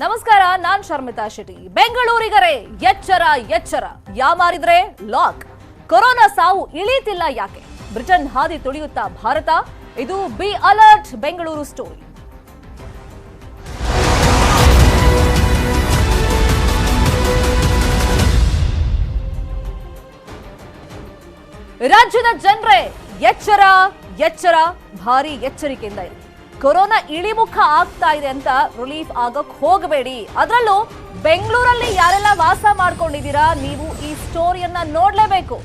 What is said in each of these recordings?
ನಮಸ್ಕಾರ, ನಾನ್ ಶರ್ಮಿತಾ ಶೆಟ್ಟಿ. ಬೆಂಗಳೂರಿಗರೇ, ಎಚ್ಚರ ಎಚ್ಚರ. ಯಾಮಾರಿದ್ರೆ ಲಾಕ್. ಕೊರೋನಾ ಸಾವು ಇಳೀತಿಲ್ಲ ಯಾಕೆ? ಬ್ರಿಟನ್ ಹಾದಿ ತುಳಿಯುತ್ತಾ ಭಾರತ? ಇದು ಬಿ ಅಲರ್ಟ್ ಬೆಂಗಳೂರು ಸ್ಟೋರಿ. ರಾಜ್ಯದ ಜನರೇ, ಎಚ್ಚರ ಎಚ್ಚರ, ಭಾರಿ ಎಚ್ಚರಿಕೆಯಿಂದ ಇರಿ. ಕೊರೋನಾ ಇಳಿಮುಖ ಆಗ್ತಾ ಇದೆ ಅಂತ ರಿಲೀಫ್ ಆಗಕ್ ಹೋಗಬೇಡಿ. ಅದರಲ್ಲೂ ಬೆಂಗಳೂರಲ್ಲಿ ಯಾರೆಲ್ಲ ವಾಸ ಮಾಡ್ಕೊಂಡಿದ್ದೀರಾ, ನೀವು ಈ ಸ್ಟೋರಿಯನ್ನ ನೋಡ್ಲೇಬೇಕು.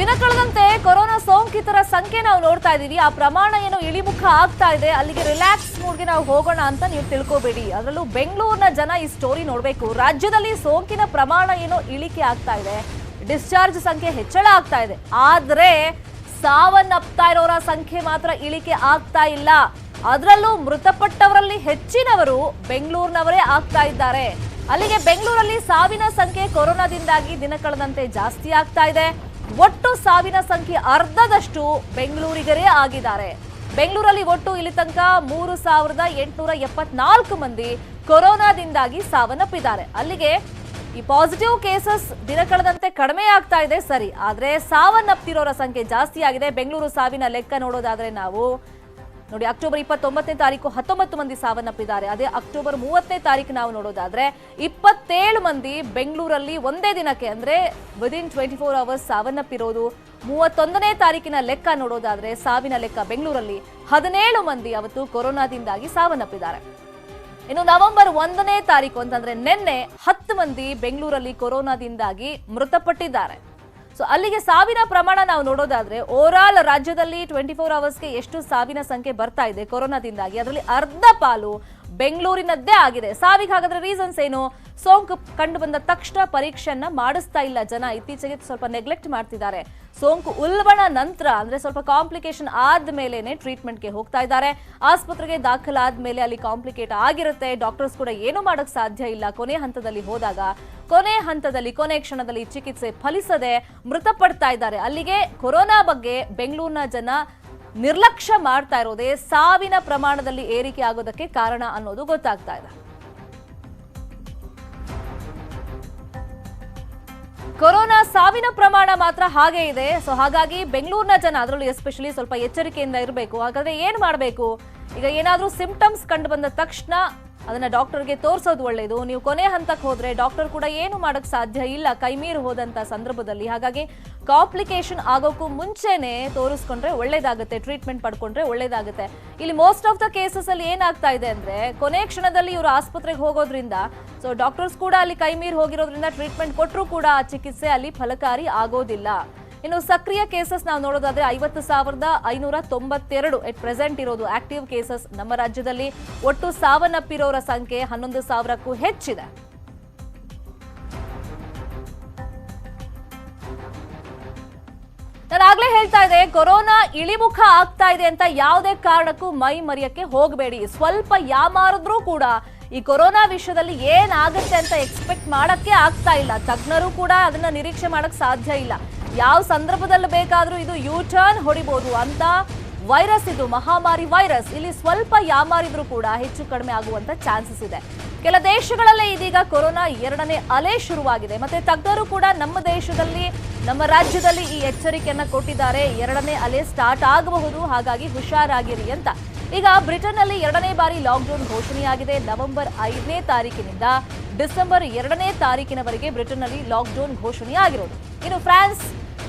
ದಿನ ಕಳೆದಂತೆ ಕೊರೋನಾ ಸೋಂಕಿತರ ಸಂಖ್ಯೆ ನಾವು ನೋಡ್ತಾ ಇದ್ದೀವಿ. ಆ ಪ್ರಮಾಣ ಏನೋ ಇಳಿಮುಖ ಆಗ್ತಾ ಇದೆ. ಅಲ್ಲಿಗೆ ರಿಲ್ಯಾಕ್ಸ್ ಮೂಡ್ಗೆ ನಾವು ಹೋಗೋಣ ಅಂತ ನೀವು ತಿಳ್ಕೋಬೇಡಿ. ಅದರಲ್ಲೂ ಬೆಂಗಳೂರಿನ ಜನ ಈ ಸ್ಟೋರಿ ನೋಡಬೇಕು. ರಾಜ್ಯದಲ್ಲಿ ಸೋಂಕಿನ ಪ್ರಮಾಣ ಏನೋ ಇಳಿಕೆ ಆಗ್ತಾ ಇದೆ. ಡಿಸ್ಚಾರ್ಜ್ ಸಂಖ್ಯೆ ಹೆಚ್ಚಳ ಆಗ್ತಾ ಇದೆ. ಆದ್ರೆ ಸಾವನ್ನಪ್ತಾ ಇರೋರ ಸಂಖ್ಯೆ ಮಾತ್ರ ಇಳಿಕೆ ಆಗ್ತಾ ಇಲ್ಲ. ಅದರಲ್ಲೂ ಮೃತಪಟ್ಟವರಲ್ಲಿ ಹೆಚ್ಚಿನವರು ಬೆಂಗಳೂರಿನವರೇ ಆಗ್ತಾ ಇದ್ದಾರೆ. ಅಲ್ಲಿಗೆ ಬೆಂಗಳೂರಲ್ಲಿ ಸಾವಿನ ಸಂಖ್ಯೆ ಕೊರೋನಾದಿಂದಾಗಿ ದಿನ ಕಳೆದಂತೆ ಜಾಸ್ತಿ ಆಗ್ತಾ ಇದೆ. ಒಟ್ಟು ಸಾವಿನ ಸಂಖ್ಯೆ ಅರ್ಧದಷ್ಟು ಬೆಂಗಳೂರಿಗರೇ ಆಗಿದ್ದಾರೆ. ಬೆಂಗಳೂರಲ್ಲಿ ಒಟ್ಟು ಇಲ್ಲಿ ತನಕ ಮೂರು ಸಾವಿರದ ಎಂಟುನೂರ ಎಪ್ಪತ್ನಾಲ್ಕು ಮಂದಿ ಕೊರೋನಾದಿಂದಾಗಿ ಸಾವನ್ನಪ್ಪಿದ್ದಾರೆ. ಅಲ್ಲಿಗೆ ಈ ಪಾಸಿಟಿವ್ ಕೇಸಸ್ ದಿನ ಕಳೆದಂತೆ ಕಡಿಮೆ ಆಗ್ತಾ ಇದೆ ಸರಿ, ಆದ್ರೆ ಸಾವನ್ನಪ್ಪಿರೋರ ಸಂಖ್ಯೆ ಜಾಸ್ತಿ ಆಗಿದೆ ಬೆಂಗಳೂರು ಸಾವಿನ ಲೆಕ್ಕ ನೋಡೋದಾದ್ರೆ ನಾವು ನೋಡಿ, ಅಕ್ಟೋಬರ್ ಇಪ್ಪತ್ತೊಂಬತ್ತನೇ ತಾರೀಕು ಹತ್ತೊಂಬತ್ತು ಮಂದಿ ಸಾವನ್ನಪ್ಪಿದ್ದಾರೆ. ಅದೇ ಅಕ್ಟೋಬರ್ ಮೂವತ್ತನೇ ತಾರೀಕು ನಾವು ನೋಡೋದಾದ್ರೆ, ಇಪ್ಪತ್ತೇಳು ಮಂದಿ ಬೆಂಗಳೂರಲ್ಲಿ ಒಂದೇ ದಿನಕ್ಕೆ ಅಂದ್ರೆ ವಿದಿನ್ ಟ್ವೆಂಟಿ ಫೋರ್ ಅವರ್ಸ್ ಸಾವನ್ನಪ್ಪಿರೋದು. ಮೂವತ್ತೊಂದನೇ ತಾರೀಕಿನ ಲೆಕ್ಕ ನೋಡೋದಾದ್ರೆ, ಸಾವಿನ ಲೆಕ್ಕ ಬೆಂಗಳೂರಲ್ಲಿ ಹದಿನೇಳು ಮಂದಿ ಅವತ್ತು ಕೊರೋನಾದಿಂದಾಗಿ ಸಾವನ್ನಪ್ಪಿದ್ದಾರೆ. ಇನ್ನು ನವೆಂಬರ್ ಒಂದನೇ ತಾರೀಕು ಅಂತಂದ್ರೆ, ನಿನ್ನೆ ಹತ್ತು ಮಂದಿ ಬೆಂಗಳೂರಲ್ಲಿ ಕೊರೋನಾದಿಂದಾಗಿ ಮೃತಪಟ್ಟಿದ್ದಾರೆ. ಸೊ ಅಲ್ಲಿಗೆ ಸಾವಿನ ಪ್ರಮಾಣ ನಾವು ನೋಡೋದಾದ್ರೆ ಓವರಾಲ್ ರಾಜ್ಯದಲ್ಲಿ ಟ್ವೆಂಟಿ ಫೋರ್ ಅವರ್ಸ್ಗೆ ಎಷ್ಟು ಸಾವಿನ ಸಂಖ್ಯೆ ಬರ್ತಾ ಇದೆ ಕೊರೋನಾದಿಂದಾಗಿ. ಅದರಲ್ಲಿ ಅರ್ಧ ಪಾಲು ಬೆಂಗಳೂರಿನದ್ದೇ ಆಗಿದೆ. ಸಾವಿಗೆ ಹಾಗಾದ್ರೆ ರೀಸನ್ಸ್ ಏನು? ಸೋಂಕು ಕಂಡು ಬಂದ ತಕ್ಷಣ ಪರೀಕ್ಷೆಯನ್ನ ಮಾಡಿಸ್ತಾ ಇಲ್ಲ ಜನ. ಇತ್ತೀಚೆಗೆ ಸ್ವಲ್ಪ ನೆಗ್ಲೆಕ್ಟ್ ಮಾಡ್ತಿದ್ದಾರೆ. ಸೋಂಕು ಉಲ್ಬಣ ನಂತರ, ಅಂದ್ರೆ ಸ್ವಲ್ಪ ಕಾಂಪ್ಲಿಕೇಶನ್ ಆದ್ಮೇಲೆನೆ ಟ್ರೀಟ್ಮೆಂಟ್ಗೆ ಹೋಗ್ತಾ ಇದ್ದಾರೆ. ಆಸ್ಪತ್ರೆಗೆ ದಾಖಲಾದ್ಮೇಲೆ ಅಲ್ಲಿ ಕಾಂಪ್ಲಿಕೇಟ್ ಆಗಿರುತ್ತೆ. ಡಾಕ್ಟರ್ಸ್ ಕೂಡ ಏನು ಮಾಡಕ್ ಸಾಧ್ಯ ಇಲ್ಲ. ಕೊನೆ ಹಂತದಲ್ಲಿ ಹೋದಾಗ, ಕೊನೆ ಹಂತದಲ್ಲಿ, ಕೊನೆ ಕ್ಷಣದಲ್ಲಿ ಚಿಕಿತ್ಸೆ ಫಲಿಸದೆ ಮೃತಪಡ್ತಾ ಇದ್ದಾರೆ. ಅಲ್ಲಿಗೆ ಕೊರೋನಾ ಬಗ್ಗೆ ಬೆಂಗಳೂರಿನ ಜನ ನಿರ್ಲಕ್ಷ್ಯ ಮಾಡ್ತಾ ಇರೋದೇ ಸಾವಿನ ಪ್ರಮಾಣದಲ್ಲಿ ಏರಿಕೆ ಆಗೋದಕ್ಕೆ ಕಾರಣ ಅನ್ನೋದು ಗೊತ್ತಾಗ್ತಾ ಇದೆ. ಕೊರೋನಾ ಸಾವಿನ ಪ್ರಮಾಣ ಮಾತ್ರ ಹಾಗೆ ಇದೆ. ಸೊ ಹಾಗಾಗಿ ಬೆಂಗಳೂರಿನ ಜನ ಅದರಲ್ಲೂ ಎಸ್ಪೆಷಲಿ ಸ್ವಲ್ಪ ಎಚ್ಚರಿಕೆಯಿಂದ ಇರಬೇಕು. ಹಾಗಾದ್ರೆ ಏನ್ ಮಾಡಬೇಕು? ಈಗ ಏನಾದ್ರೂ ಸಿಂಪ್ಟಮ್ಸ್ ಕಂಡು ಬಂದ ತಕ್ಷಣ ಅದನ್ನ ಡಾಕ್ಟರ್ಗೆ ತೋರಿಸೋದು ಒಳ್ಳೆಯದು ನೀವು ಕೊನೆ ಹಂತಕ್ಕೆ ಹೋದ್ರೆ ಡಾಕ್ಟರ್ ಕೂಡ ಏನು ಮಾಡಕ್ ಸಾಧ್ಯ ಇಲ್ಲ. ಕೈಮೀರು ಹೋದಂತ ಸಂದರ್ಭದಲ್ಲಿ. ಹಾಗಾಗಿ ಕಾಂಪ್ಲಿಕೇಶನ್ ಆಗೋಕ್ಕೂ ಮುಂಚೆನೆ ತೋರಿಸ್ಕೊಂಡ್ರೆ ಒಳ್ಳೇದಾಗುತ್ತೆ. ಟ್ರೀಟ್ಮೆಂಟ್ ಪಡ್ಕೊಂಡ್ರೆ ಒಳ್ಳೇದಾಗುತ್ತೆ. ಇಲ್ಲಿ ಮೋಸ್ಟ್ ಆಫ್ ದ ಕೇಸಸ್ ಅಲ್ಲಿ ಏನಾಗ್ತಾ ಇದೆ ಅಂದ್ರೆ, ಕೊನೆ ಕ್ಷಣದಲ್ಲಿ ಇವರು ಆಸ್ಪತ್ರೆಗೆ ಹೋಗೋದ್ರಿಂದ, ಸೊ ಡಾಕ್ಟರ್ಸ್ ಕೂಡ ಅಲ್ಲಿ ಕೈಮೀರು ಹೋಗಿರೋದ್ರಿಂದ ಟ್ರೀಟ್ಮೆಂಟ್ ಕೊಟ್ಟರು ಕೂಡ ಆ ಚಿಕಿತ್ಸೆ ಅಲ್ಲಿ ಫಲಕಾರಿ ಆಗೋದಿಲ್ಲ. ಇನ್ನು ಸಕ್ರಿಯ ಕೇಸಸ್ ನಾವು ನೋಡೋದಾದ್ರೆ ಐವತ್ತು ಸಾವಿರದ ಐನೂರ ತೊಂಬತ್ತೆರಡು ಎಟ್ ಪ್ರೆಸೆಂಟ್ ಇರೋದು ಆಕ್ಟಿವ್ ಕೇಸಸ್ ನಮ್ಮ ರಾಜ್ಯದಲ್ಲಿ. ಒಟ್ಟು ಸಾವನ್ನಪ್ಪಿರೋರ ಸಂಖ್ಯೆ ಹನ್ನೊಂದು ಸಾವಿರಕ್ಕೂ ಹೆಚ್ಚಿದೆ. ನಾನು ಆಗ್ಲೇ ಹೇಳ್ತಾ ಇದೆ ಕೊರೋನಾ ಇಳಿಮುಖ ಆಗ್ತಾ ಇದೆ ಅಂತ ಯಾವುದೇ ಕಾರಣಕ್ಕೂ ಮೈ ಮರೆಯಕ್ಕೆ ಹೋಗಬೇಡಿ. ಸ್ವಲ್ಪ ಯಾಮಾರಿದ್ರೂ ಕೂಡ ಈ ಕೊರೋನಾ ವಿಷಯದಲ್ಲಿ ಏನಾಗುತ್ತೆ ಅಂತ ಎಕ್ಸ್ಪೆಕ್ಟ್ ಮಾಡಕ್ಕೆ ಆಗ್ತಾ ಇಲ್ಲ. ತಜ್ಞರು ಕೂಡ ಅದನ್ನ ನಿರೀಕ್ಷೆ ಮಾಡಕ್ ಸಾಧ್ಯ ಇಲ್ಲ. ಯಾವ ಸಂದರ್ಭದಲ್ಲಿ ಬೇಕಾದರೂ ಇದು ಯೂ ಟರ್ನ್ ಹೊಡಿಬಹುದು ಅಂತ ವೈರಸ್ ಇದು, ಮಹಾಮಾರಿ ವೈರಸ್ ಇಲ್ಲಿ ಸ್ವಲ್ಪ ಯಾಮಾರಿದ್ರೂ ಕೂಡ ಹೆಚ್ಚು ಕಡಿಮೆ ಆಗುವಂತ ಚಾನ್ಸಸ್ ಇದೆ. ಕೆಲ ದೇಶಗಳಲ್ಲೇ ಇದೀಗ ಕೊರೋನಾ ಎರಡನೇ ಅಲೆ ಶುರುವಾಗಿದೆ. ಮತ್ತೆ ತಜ್ಞರು ಕೂಡ ನಮ್ಮ ದೇಶದಲ್ಲಿ, ನಮ್ಮ ರಾಜ್ಯದಲ್ಲಿ ಈ ಎಚ್ಚರಿಕೆಯನ್ನ ಕೊಟ್ಟಿದ್ದಾರೆ. ಎರಡನೇ ಅಲೆ ಸ್ಟಾರ್ಟ್ ಆಗಬಹುದು, ಹಾಗಾಗಿ ಹುಷಾರಾಗಿರಿ ಅಂತ. ಈಗ ಬ್ರಿಟನ್ ಅಲ್ಲಿ ಎರಡನೇ ಬಾರಿ ಲಾಕ್ಡೌನ್ ಘೋಷಣೆಯಾಗಿದೆ. ನವೆಂಬರ್ ಐದನೇ ತಾರೀಕಿನಿಂದ ಡಿಸೆಂಬರ್ ಎರಡನೇ ತಾರೀಕಿನವರೆಗೆ ಬ್ರಿಟನ್ನಲ್ಲಿ ಲಾಕ್ಡೌನ್ ಘೋಷಣೆಯಾಗಿರೋದು. ಇನ್ನು ಫ್ರಾನ್ಸ್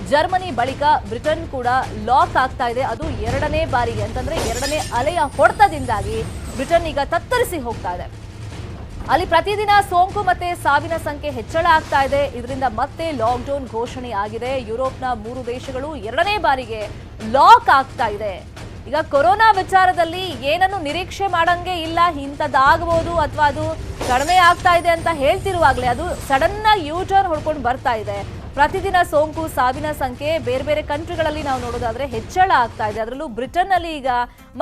ಜರ್ಮನಿ ಬಳಿಕ ಬ್ರಿಟನ್ ಕೂಡ ಲಾಕ್ ಆಗ್ತಾ ಇದೆ. ಅದು ಎರಡನೇ ಬಾರಿಗೆ ಅಂತಂದ್ರೆ ಎರಡನೇ ಅಲೆಯ ಹೊಡೆತದಿಂದಾಗಿ ಬ್ರಿಟನ್ ಈಗ ತತ್ತರಿಸಿ ಹೋಗ್ತಾ ಇದೆ. ಅಲ್ಲಿ ಪ್ರತಿದಿನ ಸೋಂಕು ಮತ್ತೆ ಸಾವಿನ ಸಂಖ್ಯೆ ಹೆಚ್ಚಳ ಆಗ್ತಾ ಇದೆ. ಇದರಿಂದ ಮತ್ತೆ ಲಾಕ್ಡೌನ್ ಘೋಷಣೆ ಆಗಿದೆ. ಯುರೋಪ್ನ ಮೂರು ದೇಶಗಳು ಎರಡನೇ ಬಾರಿಗೆ ಲಾಕ್ ಆಗ್ತಾ ಇದೆ. ಈಗ ಕೊರೋನಾ ವಿಚಾರದಲ್ಲಿ ಏನನ್ನು ನಿರೀಕ್ಷೆ ಮಾಡಂಗೆ ಇಲ್ಲ ಇಂಥದ್ದಾಗಬಹುದು ಅಥವಾ ಅದು ಕಡಿಮೆ ಆಗ್ತಾ ಇದೆ ಅಂತ ಹೇಳ್ತಿರುವಾಗಲೇ ಅದು ಸಡನ್ ಆಗಿ ಯೂ ಟರ್ನ್ ಹೊಡ್ಕೊಂಡು ಬರ್ತಾ ಇದೆ. ಪ್ರತಿದಿನ ಸೋಂಕು, ಸಾವಿನ ಸಂಖ್ಯೆ, ಬೇರೆ ಬೇರೆ ಕಂಟ್ರಿಗಳಲ್ಲಿ ನಾವು ನೋಡೋದಾದ್ರೆ ಹೆಚ್ಚಳ ಆಗ್ತಾ ಇದೆ. ಅದರಲ್ಲೂ ಬ್ರಿಟನ್ ಅಲ್ಲಿ ಈಗ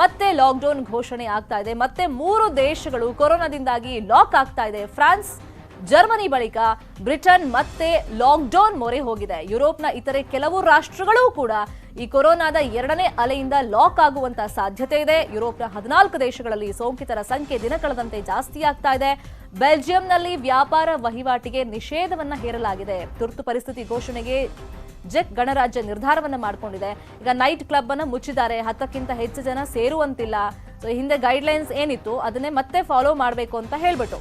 ಮತ್ತೆ ಲಾಕ್ಡೌನ್ ಘೋಷಣೆ ಆಗ್ತಾ ಇದೆ. ಮತ್ತೆ ಮೂರು ದೇಶಗಳು ಕೊರೋನಾದಿಂದಾಗಿ ಲಾಕ್ ಆಗ್ತಾ ಇದೆ. ಫ್ರಾನ್ಸ್, ಜರ್ಮನಿ ಬಳಿಕ ಬ್ರಿಟನ್ ಮತ್ತೆ ಲಾಕ್ಡೌನ್ ಮೊರೆ ಹೋಗಿದೆ. ಯುರೋಪ್ನ ಇತರೆ ಕೆಲವು ರಾಷ್ಟ್ರಗಳೂ ಕೂಡ ಈ ಕೊರೋನಾದ ಎರಡನೇ ಅಲೆಯಿಂದ ಲಾಕ್ ಆಗುವಂತ ಸಾಧ್ಯತೆ ಇದೆ. ಯುರೋಪ್ನ ಹದಿನಾಲ್ಕು ದೇಶಗಳಲ್ಲಿ ಸೋಂಕಿತರ ಸಂಖ್ಯೆ ದಿನ ಕಳೆದಂತೆ ಜಾಸ್ತಿ ಆಗ್ತಾ ಇದೆ. ಬೆಲ್ಜಿಯಂನಲ್ಲಿ ವ್ಯಾಪಾರ ವಹಿವಾಟಿಗೆ ನಿಷೇಧವನ್ನ ಹೇರಲಾಗಿದೆ. ತುರ್ತು ಪರಿಸ್ಥಿತಿ ಘೋಷಣೆಗೆ ಜೆಕ್ ಗಣರಾಜ್ಯ ನಿರ್ಧಾರವನ್ನ ಮಾಡಿಕೊಂಡಿದೆ. ಈಗ ನೈಟ್ ಕ್ಲಬ್ ಅನ್ನು ಮುಚ್ಚಿದ್ದಾರೆ. ಹತ್ತಕ್ಕಿಂತ ಹೆಚ್ಚು ಜನ ಸೇರುವಂತಿಲ್ಲ. ಸೊ ಹಿಂದೆ ಗೈಡ್ಲೈನ್ಸ್ ಏನಿತ್ತು, ಅದನ್ನೇ ಮತ್ತೆ ಫಾಲೋ ಮಾಡಬೇಕು ಅಂತ ಹೇಳ್ಬಿಟ್ಟು.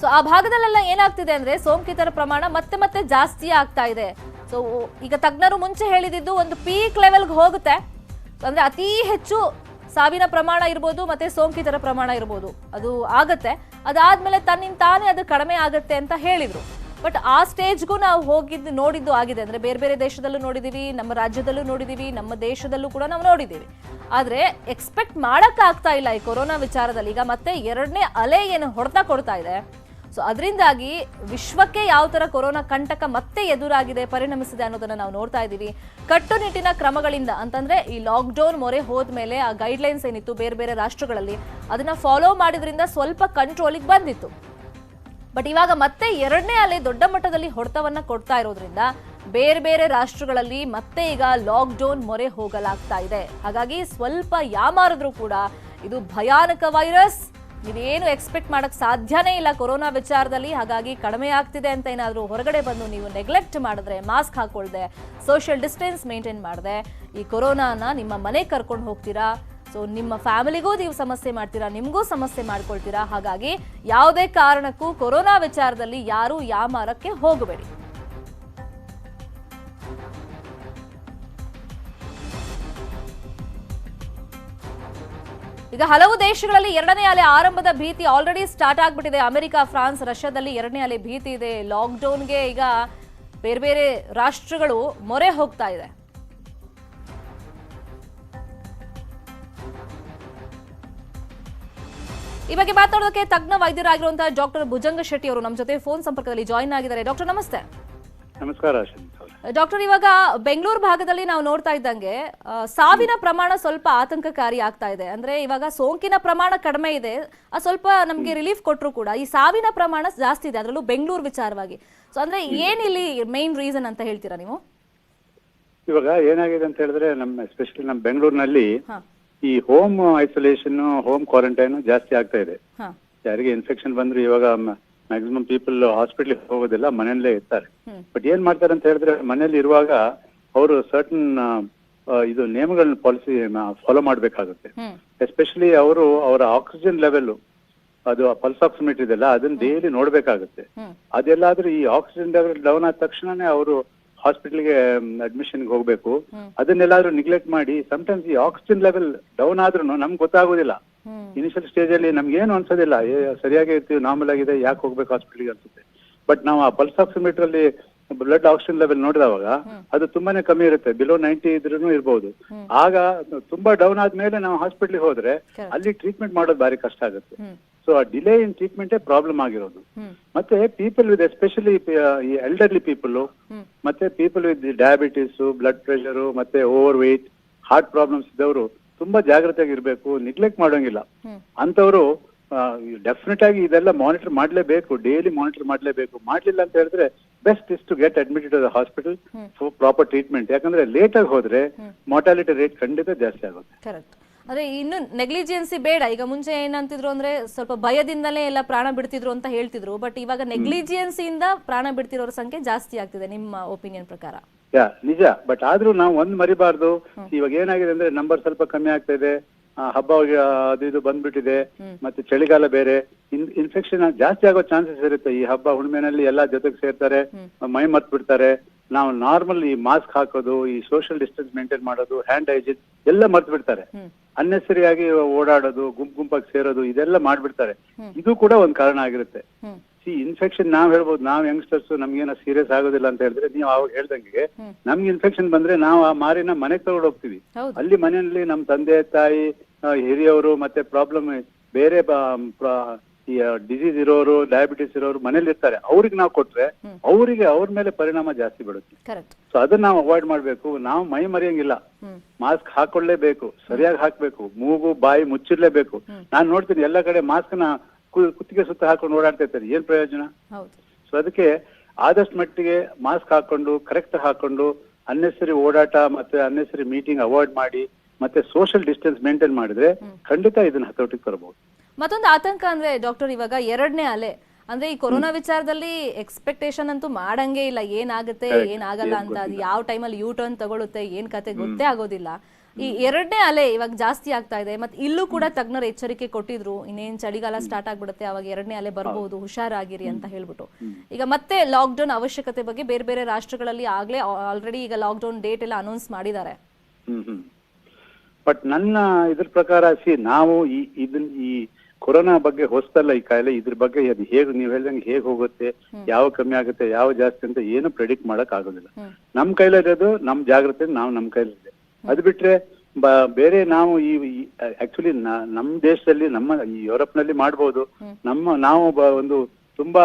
ಸೊ ಆ ಭಾಗದಲ್ಲೆಲ್ಲ ಏನಾಗ್ತಿದೆ ಅಂದ್ರೆ ಸೋಂಕಿತರ ಪ್ರಮಾಣ ಮತ್ತೆ ಮತ್ತೆ ಜಾಸ್ತಿ ಆಗ್ತಾ ಇದೆ. ಸೊ ಈಗ ತಜ್ಞರು ಮುಂಚೆ ಹೇಳಿದಿದ್ದು ಒಂದು ಪೀಕ್ ಲೆವೆಲ್ಗೆ ಹೋಗುತ್ತೆ. ಅಂದ್ರೆ ಅತಿ ಹೆಚ್ಚು ಸಾವಿನ ಪ್ರಮಾಣ ಇರ್ಬೋದು, ಮತ್ತು ಸೋಂಕಿತರ ಪ್ರಮಾಣ ಇರ್ಬೋದು. ಅದು ಆಗುತ್ತೆ. ಅದಾದಮೇಲೆ ತನ್ನಿಂದ ತಾನೇ ಅದು ಕಡಿಮೆ ಆಗುತ್ತೆ ಅಂತ ಹೇಳಿದರು. ಬಟ್ ಆ ಸ್ಟೇಜ್ಗೂ ನಾವು ಹೋಗಿದ್ದು, ನೋಡಿದ್ದು ಆಗಿದೆ. ಅಂದರೆ ಬೇರೆ ಬೇರೆ ದೇಶದಲ್ಲೂ ನೋಡಿದ್ದೀವಿ ನಮ್ಮ ರಾಜ್ಯದಲ್ಲೂ ನೋಡಿದ್ದೀವಿ ನಮ್ಮ ದೇಶದಲ್ಲೂ ಕೂಡ ನಾವು ನೋಡಿದ್ದೀವಿ ಆದರೆ ಎಕ್ಸ್ಪೆಕ್ಟ್ ಮಾಡೋಕ್ಕಾಗ್ತಾ ಇಲ್ಲ ಈ ಕೊರೋನಾ ವಿಚಾರದಲ್ಲಿ. ಈಗ ಮತ್ತೆ ಎರಡನೇ ಅಲೆ ಏನು ಹೊಡೆತ ಕೊಡ್ತಾ ಇದೆ. ಸೊ ಅದರಿಂದಾಗಿ ವಿಶ್ವಕ್ಕೆ ಯಾವ ತರ ಕೊರೋನಾ ಕಂಟಕ ಮತ್ತೆ ಎದುರಾಗಿದೆ, ಪರಿಣಮಿಸಿದೆ ಅನ್ನೋದನ್ನ ನಾವು ನೋಡ್ತಾ ಇದ್ದೀವಿ. ಕಟ್ಟುನಿಟ್ಟಿನ ಕ್ರಮಗಳಿಂದ ಅಂತಂದ್ರೆ ಈ ಲಾಕ್ಡೌನ್ ಮೊರೆ ಹೋದ ಮೇಲೆ ಆ ಗೈಡ್ಲೈನ್ಸ್ ಏನಿತ್ತು ಬೇರೆ ಬೇರೆ ರಾಷ್ಟ್ರಗಳಲ್ಲಿ, ಅದನ್ನ ಫಾಲೋ ಮಾಡಿದ್ರಿಂದ ಸ್ವಲ್ಪ ಕಂಟ್ರೋಲಿಗೆ ಬಂದಿತ್ತು. ಬಟ್ ಇವಾಗ ಮತ್ತೆ ಎರಡನೇ ಅಲೆ ದೊಡ್ಡ ಮಟ್ಟದಲ್ಲಿ ಹೊಡೆತವನ್ನ ಕೊಡ್ತಾ ಇರೋದ್ರಿಂದ ಬೇರೆ ಬೇರೆ ರಾಷ್ಟ್ರಗಳಲ್ಲಿ ಮತ್ತೆ ಈಗ ಲಾಕ್ಡೌನ್ ಮೊರೆ ಹೋಗಲಾಗ್ತಾ ಇದೆ. ಹಾಗಾಗಿ ಸ್ವಲ್ಪ ಯಾಮಾರಿದ್ರೂ ಕೂಡ ಇದು ಭಯಾನಕ ವೈರಸ್ ನೀವೇನು ಎಕ್ಸ್ಪೆಕ್ಟ್ ಮಾಡಕ್ ಸಾಧ್ಯನೇ ಇಲ್ಲ ಕೊರೋನಾ ವಿಚಾರದಲ್ಲಿ, ಹಾಗಾಗಿ ಕಡಿಮೆ ಆಗ್ತಿದೆ ಅಂತ ಏನಾದರೂ ಹೊರಗಡೆ ಬಂದು ನೀವು ನೆಗ್ಲೆಕ್ಟ್ ಮಾಡಿದ್ರೆ ಮಾಸ್ಕ್ ಹಾಕೊಳ್ದೆ ಸೋಷಿಯಲ್ ಡಿಸ್ಟೆನ್ಸ್ ಮೇಂಟೈನ್ ಮಾಡಿದೆ, ಈ ಕೊರೋನಾನ ನಿಮ್ಮ ಮನೆಗೆ ಕರ್ಕೊಂಡು ಹೋಗ್ತೀರಾ? ಸೊ ನಿಮ್ಮ ಫ್ಯಾಮಿಲಿಗೂ ನೀವು ಸಮಸ್ಯೆ ಮಾಡ್ತೀರಾ, ನಿಮಗೂ ಸಮಸ್ಯೆ ಮಾಡ್ಕೊಳ್ತೀರಾ? ಹಾಗಾಗಿ ಯಾವುದೇ ಕಾರಣಕ್ಕೂ ಕೊರೋನಾ ವಿಚಾರದಲ್ಲಿ ಯಾರೂ ಯಾಮಾರಕ್ಕೆ ಹೋಗಬೇಡಿ. ಈಗ ಹಲವು ದೇಶಗಳಲ್ಲಿ ಎರಡನೇ ಅಲೆ ಆರಂಭದ ಭೀತಿ ಆಲ್ರೆಡಿ ಸ್ಟಾರ್ಟ್ ಆಗ್ಬಿಟ್ಟಿದೆ. ಅಮೆರಿಕ, ಫ್ರಾನ್ಸ್, ರಷ್ಯಾದಲ್ಲಿ ಎರಡನೇ ಅಲೆ ಭೀತಿ ಇದೆ. ಲಾಕ್ಡೌನ್ಗೆ ಈಗ ಬೇರೆ ಬೇರೆ ರಾಷ್ಟ್ರಗಳು ಮೊರೆ ಹೋಗ್ತಾ ಇದೆ. ಈ ಬಗ್ಗೆ ಮಾತಾಡೋದಕ್ಕೆ ತಜ್ಞ ವೈದ್ಯರಾಗಿರುವಂತಹ ಡಾಕ್ಟರ್ ಭುಜಂಗ ಶೆಟ್ಟಿ ಅವರು ನಮ್ಮ ಜೊತೆ ಫೋನ್ ಸಂಪರ್ಕದಲ್ಲಿ ಜಾಯಿನ್ ಆಗಿದ್ದಾರೆ. ಡಾಕ್ಟರ್, ನಮಸ್ತೆ. ನಮಸ್ಕಾರ ಡಾಕ್ಟರ್ ಇವಾಗ ಬೆಂಗಳೂರು ಭಾಗದಲ್ಲಿ ನಾವು ನೋಡ್ತಾ ಇದ್ದಂಗೆ ಸಾವಿನ ಪ್ರಮಾಣ ಸ್ವಲ್ಪ ಆತಂಕಕಾರಿ ಆಗ್ತಾ ಇದೆ. ಅಂದ್ರೆ ಇವಾಗ ಸೋಂಕಿನ ಪ್ರಮಾಣ ಕಡಿಮೆ ಇದೆ. ಸ್ವಲ್ಪ ನಮ್ಗೆ ರಿಲೀಫ್ ಕೊಟ್ಟರು ಕೂಡ ಈ ಸಾವಿನ ಪ್ರಮಾಣ ಜಾಸ್ತಿ ಇದೆ ಅದರಲ್ಲೂ ಬೆಂಗಳೂರು ವಿಚಾರವಾಗಿ. ಸೊ ಅಂದ್ರೆ ಏನಿಲ್ಲಿ ಮೇನ್ ರೀಸನ್ ಅಂತ ಹೇಳ್ತೀರಾ ನೀವು? ಇವಾಗ ಏನಾಗಿದೆ ಅಂತ ಹೇಳಿದ್ರೆ ನಮ್ಮ ಎಸ್ಪೆಷಲಿ ನಮ್ಮ ಬೆಂಗಳೂರಿನಲ್ಲಿ ಈ ಹೋಮ್ ಐಸೋಲೇಷನ್ ಹೋಮ್ ಕ್ವಾರಂಟೈನ್ ಜಾಸ್ತಿ ಆಗ್ತಾ ಇದೆ. ಯಾರಿಗೆ ಇನ್ಫೆಕ್ಷನ್ ಬಂದ್ರು ಇವಾಗ ಮ್ಯಾಕ್ಸಿಮಮ್ ಪೀಪಲ್ ಹಾಸ್ಪಿಟಲ್ ಹೋಗೋದಿಲ್ಲ ಮನೆಯಲ್ಲೇ ಇರ್ತಾರೆ. ಬಟ್ ಏನ್ ಮಾಡ್ತಾರೆ ಅಂತ ಹೇಳಿದ್ರೆ ಮನೆಯಲ್ಲಿ ಇರುವಾಗ ಅವರು ಸರ್ಟನ್ ಇದು ನಿಯಮಗಳನ್ನ ಪಾಲಿಸಿ ಫಾಲೋ ಮಾಡಬೇಕಾಗುತ್ತೆ. ಎಸ್ಪೆಷಲಿ ಅವರು ಅವರ ಆಕ್ಸಿಜನ್ ಲೆವೆಲ್ ಅದು ಪಲ್ಸ್ ಆಕ್ಸಿಮೀಟರ್ ಇದೆಲ್ಲ ಅದನ್ನ ಡೈಲಿ ನೋಡ್ಬೇಕಾಗುತ್ತೆ. ಅದೆಲ್ಲಾದ್ರೂ ಈ ಆಕ್ಸಿಜನ್ ಲೆವೆಲ್ ಡೌನ್ ಆದ ತಕ್ಷಣನೇ ಅವರು ಹಾಸ್ಪಿಟಲ್ಗೆ ಅಡ್ಮಿಷನ್ ಹೋಗ್ಬೇಕು. ಅದನ್ನೆಲ್ಲಾದ್ರೂ ನಿಗ್ಲೆಕ್ಟ್ ಮಾಡಿ ಸಮಟೈಮ್ಸ್ ಈ ಆಕ್ಸಿಜನ್ ಲೆವೆಲ್ ಡೌನ್ ಆದ್ರೂ ನಮ್ಗೆ ಗೊತ್ತಾಗೋದಿಲ್ಲ. ಇನಿಷಿಯಲ್ ಸ್ಟೇಜ್ ಅಲ್ಲಿ ನಮ್ಗೆ ಏನು ಅನ್ಸೋದಿಲ್ಲ ಸರಿಯಾಗಿ ಇರ್ತೀವಿ ನಾರ್ಮಲ್ ಆಗಿದೆ ಯಾಕೆ ಹೋಗ್ಬೇಕು ಹಾಸ್ಪಿಟಲ್ಗೆ ಅನ್ಸುತ್ತೆ. ಬಟ್ ನಾವು ಆ ಪಲ್ಸ್ ಆಕ್ಸಿಮೀಟರ್ ಅಲ್ಲಿ ಬ್ಲಡ್ ಆಕ್ಸಿಜನ್ ಲೆವೆಲ್ ನೋಡಿದವಾಗ ಅದು ತುಂಬಾನೇ ಕಮ್ಮಿ ಇರುತ್ತೆ ಬಿಲೋ ನೈಂಟಿ ಇದ್ರೂ ಇರ್ಬೋದು. ಆಗ ತುಂಬಾ ಡೌನ್ ಆದ್ಮೇಲೆ ನಾವು ಹಾಸ್ಪಿಟಲ್ಗೆ ಹೋದ್ರೆ ಅಲ್ಲಿ ಟ್ರೀಟ್ಮೆಂಟ್ ಮಾಡೋದು ಭಾರಿ ಕಷ್ಟ ಆಗುತ್ತೆ. ಸೊ ಆ ಡಿಲೇ ಇನ್ ಟ್ರೀಟ್ಮೆಂಟೇ ಪ್ರಾಬ್ಲಮ್ ಆಗಿರೋದು. ಮತ್ತೆ ಪೀಪಲ್ ವಿತ್ ಎಸ್ಪೆಷಲಿ ಈ ಎಲ್ಡರ್ಲಿ ಪೀಪಲ್ ಮತ್ತೆ people with diabetes blood pressure ಮತ್ತೆ ಓವರ್ ವೆಯ್ಟ್ ಹಾರ್ಟ್ ಪ್ರಾಬ್ಲಮ್ಸ್ ಇದ್ದವರು ತುಂಬಾ ಜಾಗ್ರತೆಯಾಗಿ ಇರಬೇಕು ನಿಗ್ಲೆಕ್ಟ್ ಮಾಡೋಂಗಿಲ್ಲ. ಅಂತವರು ಡೆಫಿನೆಟ್ ಆಗಿ ಇದೆಲ್ಲ ಮಾನಿಟರ್ ಮಾಡ್ಲೇಬೇಕು ಡೈಲಿ ಮಾನಿಟರ್ ಮಾಡ್ಲೇಬೇಕು. ಮಾಡ್ಲಿಲ್ಲ ಅಂತ ಹೇಳಿದ್ರೆ best is to get admitted the hospital. For proper treatment ಯಾಕಂದ್ರೆ ಲೇಟ್ ಆಗಿ ಹೋದ್ರೆ. ಮಾರ್ಟಾಲಿಟಿ ರೇಟ್ ಖಂಡಿತ ಜಾಸ್ತಿ ಆಗುತ್ತೆ. ಅಂದ್ರೆ ಇನ್ನು ನೆಗ್ಲಿಜಿಯನ್ಸಿ ಬೇಡ. ಈಗ ಮುಂಚೆ ಏನಂತಿದ್ರು ಅಂದ್ರೆ ಸ್ವಲ್ಪ ಭಯದಿಂದಲೇ ಎಲ್ಲ ಪ್ರಾಣ ಬಿಡ್ತಿದ್ರು ಅಂತ ಹೇಳ್ತಿದ್ರು. ಬಟ್ ಇವಾಗ ನೆಗ್ಲಿಜಿಯನ್ಸಿಯಿಂದ ಪ್ರಾಣ ಬಿಡ್ತಿರೋರ ಸಂಖ್ಯೆ ಜಾಸ್ತಿ ಆಗ್ತಿದೆ ನಿಮ್ಮ ಒಪಿನಿಯನ್ ಪ್ರಕಾರ. ಯಾ ನಿಜ. ಬಟ್ ಆದ್ರೂ ನಾವು ಒಂದ್ ಮರಿಬಾರ್ದು. ಇವಾಗ ಏನಾಗಿದೆ ಅಂದ್ರೆ ನಂಬರ್ ಸ್ವಲ್ಪ ಕಮ್ಮಿ ಆಗ್ತಾ ಇದೆ. ಹಬ್ಬ ಅದು ಇದು ಬಂದ್ಬಿಟ್ಟಿದೆ. ಮತ್ತೆ ಚಳಿಗಾಲ ಬೇರೆ. ಇನ್ಫೆಕ್ಷನ್ ಜಾಸ್ತಿ ಆಗೋ ಚಾನ್ಸಸ್ ಇರುತ್ತೆ. ಈ ಹಬ್ಬ ಹುಣ್ಣಿಮೆನಲ್ಲಿ ಎಲ್ಲಾ ಜೊತೆಗೆ ಸೇರ್ತಾರೆ. ಮೈ ಮತ್ ಬಿಡ್ತಾರೆ ನಾವು ನಾರ್ಮಲ್ ಈ ಮಾಸ್ಕ್ ಹಾಕೋದು ಈ ಸೋಷಿಯಲ್ ಡಿಸ್ಟೆನ್ಸ್ ಮೇಂಟೈನ್ ಮಾಡೋದು ಹ್ಯಾಂಡ್ ಹೈಜಿನ್ ಎಲ್ಲ ಮರ್ತ್ ಬಿಡ್ತಾರೆ ಅನ್ನೆಸರಿಯಾಗಿ ಓಡಾಡೋದು ಗುಂಪು ಗುಂಪಾಗಿ ಸೇರೋದು ಇದೆಲ್ಲ ಮಾಡ್ಬಿಡ್ತಾರೆ. ಇದು ಕೂಡ ಒಂದ್ ಕಾರಣ ಆಗಿರುತ್ತೆ. ಸಿ ಇನ್ಫೆಕ್ಷನ್ ನಾವ್ ಹೇಳ್ಬೋದು ನಾವ್ ಯಂಗ್ಸ್ಟರ್ಸ್ ನಮ್ಗೇನ ಸೀರಿಯಸ್ ಆಗೋದಿಲ್ಲ ಅಂತ ಹೇಳಿದ್ರೆ ನೀವು ಅವಾಗ ಹೇಳ್ದಂಗೆ. ನಮ್ಗೆ ಇನ್ಫೆಕ್ಷನ್ ಬಂದ್ರೆ ನಾವು ಆ ಮಾರಿನ ಮನೆಗೆ ತಗೊಂಡು ಹೋಗ್ತೀವಿ. ಅಲ್ಲಿ ಮನೆಯಲ್ಲಿ ನಮ್ ತಂದೆ ತಾಯಿ ಹಿರಿಯವರು ಮತ್ತೆ ಪ್ರಾಬ್ಲಮ್ ಬೇರೆ ಡಿಸೀಸ್ ಇರೋರು ಡಯಾಬಿಟಿಸ್ ಇರೋರು ಮನೇಲಿ ಇರ್ತಾರೆ. ಅವ್ರಿಗೆ ನಾವು ಕೊಟ್ರೆ ಅವರಿಗೆ ಅವ್ರ ಮೇಲೆ ಪರಿಣಾಮ ಜಾಸ್ತಿ ಬಿಡುತ್ತೆ ಸೊ ಅದನ್ನ ನಾವು ಅವಾಯ್ಡ್ ಮಾಡ್ಬೇಕು. ನಾವು ಮೈ ಮರೆಯಂಗಿಲ್ಲ. ಮಾಸ್ಕ್ ಹಾಕೊಳ್ಳೇಬೇಕು. ಸರಿಯಾಗಿ ಹಾಕ್ಬೇಕು. ಮೂಗು ಬಾಯಿ ಮುಚ್ಚಿರ್ಲೇಬೇಕು. ನಾನು ನೋಡ್ತೀನಿ ಎಲ್ಲ ಕಡೆ ಮಾಸ್ಕ್ನ ಕುತ್ತಿಗೆ ಸುತ್ತ ಹಾಕೊಂಡು ಓಡಾಡ್ತಾ ಇರ್ತಾರೆ ಏನ್ ಪ್ರಯೋಜನ? ಸೊ ಅದಕ್ಕೆ ಆದಷ್ಟು ಮಟ್ಟಿಗೆ ಮಾಸ್ಕ್ ಹಾಕೊಂಡು ಕರೆಕ್ಟ್ ಹಾಕೊಂಡು ಅನ್ನೆಸರಿ ಓಡಾಟ ಮತ್ತೆ ಅನ್ನೆಸರಿ ಮೀಟಿಂಗ್ ಅವಾಯ್ಡ್ ಮಾಡಿ ಮತ್ತೆ ಸೋಷಿಯಲ್ ಡಿಸ್ಟೆನ್ಸ್ ಮೇಂಟೈನ್ ಮಾಡಿದ್ರೆ ಖಂಡಿತ ಇದನ್ನ ಹತೋಟಿಗೆ ತರಬಹುದು. ಮತ್ತೊಂದು ಆತಂಕ ಅಂದ್ರೆ ಡಾಕ್ಟರ್ ಇವಾಗ ಎರಡನೇ ಅಲೆ. ಅಂದ್ರೆ ಈ ಕೊರೋನಾ ವಿಚಾರದಲ್ಲಿ ಎಕ್ಸ್ಪೆಕ್ಟೇಷನ್ ಅಂತೂ ಮಾಡಂಗೇ ಇಲ್ಲ. ಏನಾಗುತ್ತೆ ಏನಾಗಲ್ಲ ಅಂತ. ಅದು ಯಾವ ಟೈಮಲ್ಲಿ ಯೂ ಟರ್ನ್ ತಗೊಳುತ್ತೆ ಏನ್ ಕತೆ ಗೊತ್ತೇ ಆಗೋದಿಲ್ಲ. ಈ ಎರಡನೇ ಅಲೆ ಇವಾಗ ಜಾಸ್ತಿ ಆಗ್ತಾ ಇದೆ. ಮತ್ತೆ ಇಲ್ಲೂ ಕೂಡ ತಜ್ಞರು ಎಚ್ಚರಿಕೆ ಕೊಟ್ಟಿದ್ರು. ಇನ್ನೇನ್ ಚಳಿಗಾಲ ಸ್ಟಾರ್ಟ್ ಆಗ್ಬಿಡುತ್ತೆ ಅವಾಗ ಎರಡನೇ ಅಲೆ ಬರಬಹುದು ಹುಷಾರಾಗಿರಿ ಅಂತ ಹೇಳ್ಬಿಟ್ಟು. ಈಗ ಮತ್ತೆ ಲಾಕ್ಡೌನ್ ಅವಶ್ಯಕತೆ ಬಗ್ಗೆ ಬೇರೆ ಬೇರೆ ರಾಷ್ಟ್ರಗಳಲ್ಲಿ ಆಗ್ಲೇ ಆಲ್ರೆಡಿ ಈಗ ಲಾಕ್ಡೌನ್ ಡೇಟ್ ಎಲ್ಲ ಅನೌನ್ಸ್ ಮಾಡಿದ್ದಾರೆ. ಹ್ಮ್ ಹ್ಮ್. ಬಟ್ ನನ್ನ ಇದ್ರ ಪ್ರಕಾರ ಸಿ ನಾವು ಈ ಇದನ್ ಈ ಕೊರೋನಾ ಬಗ್ಗೆ ಹೊಸ್ತಲ್ಲ ಈ ಕಾಯಿಲೆ. ಇದ್ರ ಬಗ್ಗೆ ಅದು ಹೇಗ್ ನೀವು ಹೇಳ್ದಂಗೆ ಹೇಗ್ ಹೋಗುತ್ತೆ ಯಾವ ಕಮ್ಮಿ ಆಗುತ್ತೆ ಯಾವ ಜಾಸ್ತಿ ಅಂತ ಏನು ಪ್ರೆಡಿಕ್ಟ್ ಮಾಡಕ್ ಆಗೋದಿಲ್ಲ. ನಮ್ ಕೈಲಿರೋದು ನಮ್ ಜಾಗ್ರತೆ ನಾವು ನಮ್ ಕೈಲಿದೆ ಅದು ಬಿಟ್ರೆ ಬೇರೆ ನಾವು ಈ ಆಕ್ಚುಲಿ ನಮ್ಮ ದೇಶದಲ್ಲಿ ನಮ್ಮ ಈ ಯುರೋಪ್ನಲ್ಲಿ ಮಾಡಬಹುದು ನಮ್ಮ ನಾವು ಒಂದು ತುಂಬಾ